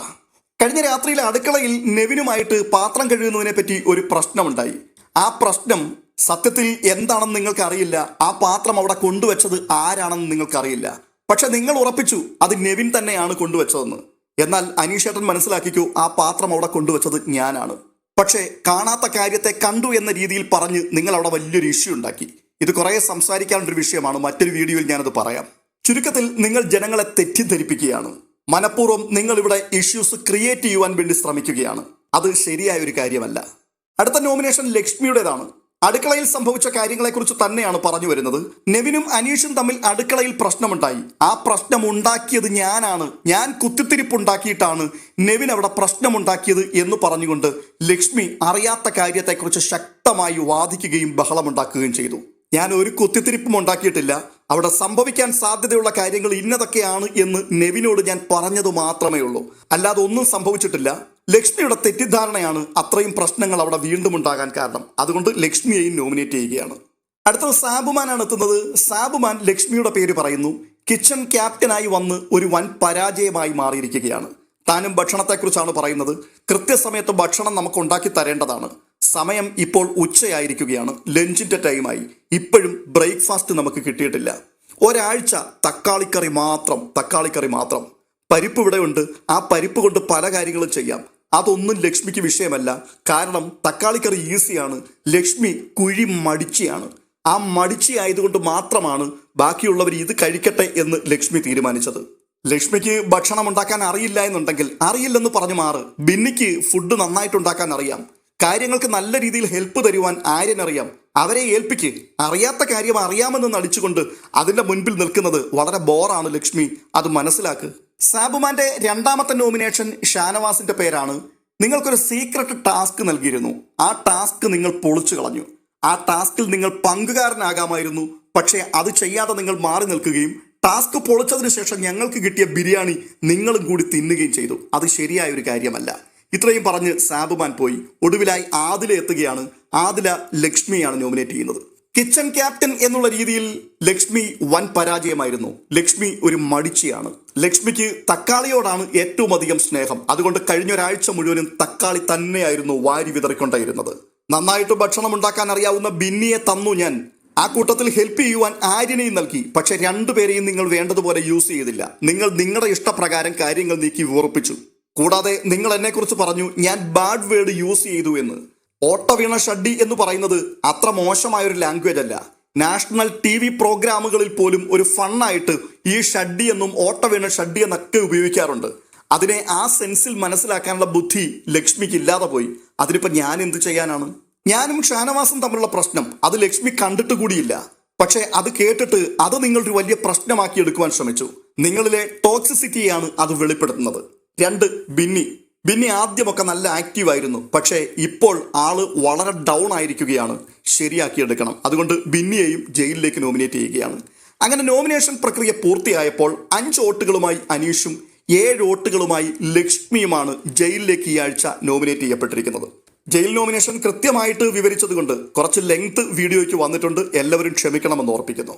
കഴിഞ്ഞ രാത്രിയിലെ അടുക്കളയിൽ നെവിനുമായിട്ട് പാത്രം കഴുകുന്നതിനെ പറ്റി ഒരു പ്രശ്നമുണ്ടായി. ആ പ്രശ്നം സത്യത്തിൽ എന്താണെന്ന് നിങ്ങൾക്കറിയില്ല. ആ പാത്രം അവിടെ കൊണ്ടുവച്ചത് ആരാണെന്ന് നിങ്ങൾക്കറിയില്ല. പക്ഷെ നിങ്ങൾ ഉറപ്പിച്ചു അത് നെവിൻ തന്നെയാണ് കൊണ്ടുവച്ചതെന്ന്. എന്നാൽ അനീഷേട്ടൻ മനസ്സിലാക്കിക്കൂ ആ പാത്രം അവിടെ കൊണ്ടുവച്ചത് ഞാനാണ്. പക്ഷേ കാണാത്ത കാര്യത്തെ കണ്ടു എന്ന രീതിയിൽ പറഞ്ഞ് നിങ്ങൾ അവിടെ വലിയൊരു ഇഷ്യൂ ഉണ്ടാക്കി. ഇത് കുറേ സംസാരിക്കാനുള്ളൊരു വിഷയമാണ്. മറ്റൊരു വീഡിയോയിൽ ഞാനത് പറയാം. ചുരുക്കത്തിൽ നിങ്ങൾ ജനങ്ങളെ തെറ്റിദ്ധരിപ്പിക്കുകയാണ്. മനഃപൂർവം നിങ്ങൾ ഇവിടെ ഇഷ്യൂസ് ക്രിയേറ്റ് ചെയ്യുവാൻ വേണ്ടി ശ്രമിക്കുകയാണ്. അത് ശരിയായ ഒരു കാര്യമല്ല. അടുത്ത നോമിനേഷൻ ലക്ഷ്മിയുടേതാണ്. അടുക്കളയിൽ സംഭവിച്ച കാര്യങ്ങളെക്കുറിച്ച് തന്നെയാണ് പറഞ്ഞു വരുന്നത്. നെവിനും അനീഷും തമ്മിൽ അടുക്കളയിൽ പ്രശ്നമുണ്ടായി. ആ പ്രശ്നം ഉണ്ടാക്കിയത് ഞാനാണ്. ഞാൻ കുത്തിത്തിരിപ്പുണ്ടാക്കിയിട്ടാണ് നെവിൻ അവിടെ പ്രശ്നമുണ്ടാക്കിയത് എന്ന് പറഞ്ഞുകൊണ്ട് ലക്ഷ്മി അറിയാത്ത കാര്യത്തെക്കുറിച്ച് ശക്തമായി വാദിക്കുകയും ബഹളമുണ്ടാക്കുകയും ചെയ്തു. ഞാൻ ഒരു കുത്തിത്തിരിപ്പും ഉണ്ടാക്കിയിട്ടില്ല. അവിടെ സംഭവിക്കാൻ സാധ്യതയുള്ള കാര്യങ്ങൾ ഇന്നതൊക്കെയാണ് എന്ന് നെവിനോട് ഞാൻ പറഞ്ഞത് മാത്രമേ ഉള്ളൂ. അല്ലാതെ ഒന്നും സംഭവിച്ചിട്ടില്ല. ലക്ഷ്മിയുടെ തെറ്റിദ്ധാരണയാണ് അത്രയും പ്രശ്നങ്ങൾ അവിടെ വീണ്ടും ഉണ്ടാകാൻ കാരണം. അതുകൊണ്ട് ലക്ഷ്മിയെയും നോമിനേറ്റ് ചെയ്യുകയാണ്. അടുത്തത് സാബുമാനാണ് എത്തുന്നത്. സാബുമാൻ ലക്ഷ്മിയുടെ പേര് പറയുന്നു. കിച്ചൺ ക്യാപ്റ്റനായി വന്ന് ഒരു വൻ പരാജയമായി മാറിയിരിക്കുകയാണ്. താനും ഭക്ഷണത്തെക്കുറിച്ചാണ് പറയുന്നത്. കൃത്യസമയത്ത് ഭക്ഷണം നമുക്ക് ഉണ്ടാക്കി തരേണ്ടതാണ്. സമയം ഇപ്പോൾ ഉച്ചയായിരിക്കുകയാണ്. ലഞ്ചിന്റെ ടൈമായി. ഇപ്പോഴും ബ്രേക്ക്ഫാസ്റ്റ് നമുക്ക് കിട്ടിയിട്ടില്ല. ഒരാഴ്ച തക്കാളിക്കറി മാത്രം തക്കാളിക്കറി മാത്രം. പരിപ്പ് ഇവിടെ ഉണ്ട്. ആ പരിപ്പ് കൊണ്ട് പല കാര്യങ്ങളും ചെയ്യാം. അതൊന്നും ലക്ഷ്മിക്ക് വിഷയമല്ല. കാരണം തക്കാളിക്കറി ഈസിയാണ്. ലക്ഷ്മി കുഴി മടിച്ചിയാണ്. ആ മടിച്ചി ആയതുകൊണ്ട് മാത്രമാണ് ബാക്കിയുള്ളവർ ഇത് കഴിക്കട്ടെ എന്ന് ലക്ഷ്മി തീരുമാനിച്ചത്. ലക്ഷ്മിക്ക് ഭക്ഷണം ഉണ്ടാക്കാൻ അറിയില്ല എന്നുണ്ടെങ്കിൽ അറിയില്ലെന്ന് പറഞ്ഞു മാറ്. ബിന്നിക്ക് ഫുഡ് നന്നായിട്ട് ഉണ്ടാക്കാൻ അറിയാം. കാര്യങ്ങൾക്ക് നല്ല രീതിയിൽ ഹെൽപ്പ് തരുവാൻ ആര്യനറിയാം അവരെ ഏൽപ്പിക്ക്. അറിയാത്ത കാര്യം അറിയാമെന്ന് നടിച്ചുകൊണ്ട് അതിന്റെ മുൻപിൽ നിൽക്കുന്നത് വളരെ ബോറാണ് ലക്ഷ്മി. അത് മനസ്സിലാക്ക്. സാബുമാന്റെ രണ്ടാമത്തെ നോമിനേഷൻ ഷാനവാസിന്റെ പേരാണ്. നിങ്ങൾക്കൊരു സീക്രട്ട് ടാസ്ക് നൽകിയിരുന്നു. ആ ടാസ്ക് നിങ്ങൾ പൊളിച്ചു കളഞ്ഞു. ആ ടാസ്കിൽ നിങ്ങൾ പങ്കുകാരനാകാമായിരുന്നു. പക്ഷേ അത് ചെയ്യാതെ നിങ്ങൾ മാറി നിൽക്കുകയും ടാസ്ക് പൊളിച്ചതിന് ശേഷം ഞങ്ങൾക്ക് കിട്ടിയ ബിരിയാണി നിങ്ങളും കൂടി തിന്നുകയും ചെയ്തു. അത് ശരിയായ ഒരു കാര്യമല്ല. ഇത്രയും പറഞ്ഞ് സാബുമാൻ പോയി. ഒടുവിലായി ആദില എത്തുകയാണ്. ആദില ലക്ഷ്മിയാണ് നോമിനേറ്റ് ചെയ്യുന്നത്. കിച്ചൺ ക്യാപ്റ്റൻ എന്നുള്ള രീതിയിൽ ലക്ഷ്മി വൻ പരാജയമായിരുന്നു. ലക്ഷ്മി ഒരു മടിച്ചയാണ്. ലക്ഷ്മിക്ക് തക്കാളിയോടാണ് ഏറ്റവും അധികം സ്നേഹം. അതുകൊണ്ട് കഴിഞ്ഞ ഒരാഴ്ച മുഴുവനും തക്കാളി തന്നെയായിരുന്നു വാരി വിതറിക്കൊണ്ടായിരുന്നത്. നന്നായിട്ട് ഭക്ഷണം ഉണ്ടാക്കാൻ അറിയാവുന്ന ബിന്നിയെ തന്നു ഞാൻ. ആ കൂട്ടത്തിൽ ഹെൽപ്പ് ചെയ്യുവാൻ ആര്യനെയും നൽകി. പക്ഷെ രണ്ടുപേരെയും നിങ്ങൾ വേണ്ടതുപോലെ യൂസ് ചെയ്തില്ല. നിങ്ങൾ നിങ്ങളുടെ ഇഷ്ടപ്രകാരം കാര്യങ്ങൾ നീക്കി വിറപ്പിച്ചു കൂടാതെ നിങ്ങൾ എന്നെക്കുറിച്ച് പറഞ്ഞു ഞാൻ ബാഡ് വേർഡ് യൂസ് ചെയ്തു എന്ന്. ഓട്ട വീണ ഷഡ്ഡി എന്ന് പറയുന്നത് അത്ര മോശമായ ഒരു ലാംഗ്വേജ് അല്ല. നാഷണൽ ടി വി പ്രോഗ്രാമുകളിൽ പോലും ഒരു ഫണ്ണായിട്ട് ഈ ഷഡ്ഡി എന്നും ഓട്ട വീണ ഷഡ്ഡി എന്നൊക്കെ ഉപയോഗിക്കാറുണ്ട്. അതിനെ ആ സെൻസിൽ മനസ്സിലാക്കാനുള്ള ബുദ്ധി ലക്ഷ്മിക്ക് ഇല്ലാതെ പോയി. അതിനിപ്പോ ഞാൻ എന്ത് ചെയ്യാനാണ്? ഞാനും ഷാനവാസും തമ്മിലുള്ള പ്രശ്നം അത് ലക്ഷ്മി കണ്ടിട്ട് കൂടിയില്ല. പക്ഷേ അത് കേട്ടിട്ട് അത് നിങ്ങളൊരു വലിയ പ്രശ്നമാക്കി എടുക്കുവാൻ ശ്രമിച്ചു. നിങ്ങളിലെ ടോക്സിസിറ്റിയാണ് അത് വെളിപ്പെടുത്തുന്നത്. രണ്ട് ബിന്നി. ബിന്നി ആദ്യമൊക്കെ നല്ല ആക്റ്റീവ് ആയിരുന്നു. പക്ഷേ ഇപ്പോൾ ആൾ വളരെ ഡൗൺ ആയിരിക്കുകയാണ്. ശരിയാക്കിയെടുക്കണം. അതുകൊണ്ട് ബിന്നിയെയും ജയിലിലേക്ക് നോമിനേറ്റ് ചെയ്യുകയാണ്. അങ്ങനെ നോമിനേഷൻ പ്രക്രിയ പൂർത്തിയായപ്പോൾ അഞ്ച് വോട്ടുകളുമായി അനീഷും ഏഴ് വോട്ടുകളുമായി ലക്ഷ്മിയുമാണ് ജയിലിലേക്ക് ഈ ആഴ്ച നോമിനേറ്റ് ചെയ്യപ്പെട്ടിരിക്കുന്നത്. ജയിൽ നോമിനേഷൻ കൃത്യമായിട്ട് വിവരിച്ചതുകൊണ്ട് കുറച്ച് ലെങ്ത് വീഡിയോയ്ക്ക് വന്നിട്ടുണ്ട്. എല്ലാവരും ക്ഷമിക്കണമെന്ന് ഓർപ്പിക്കുന്നു.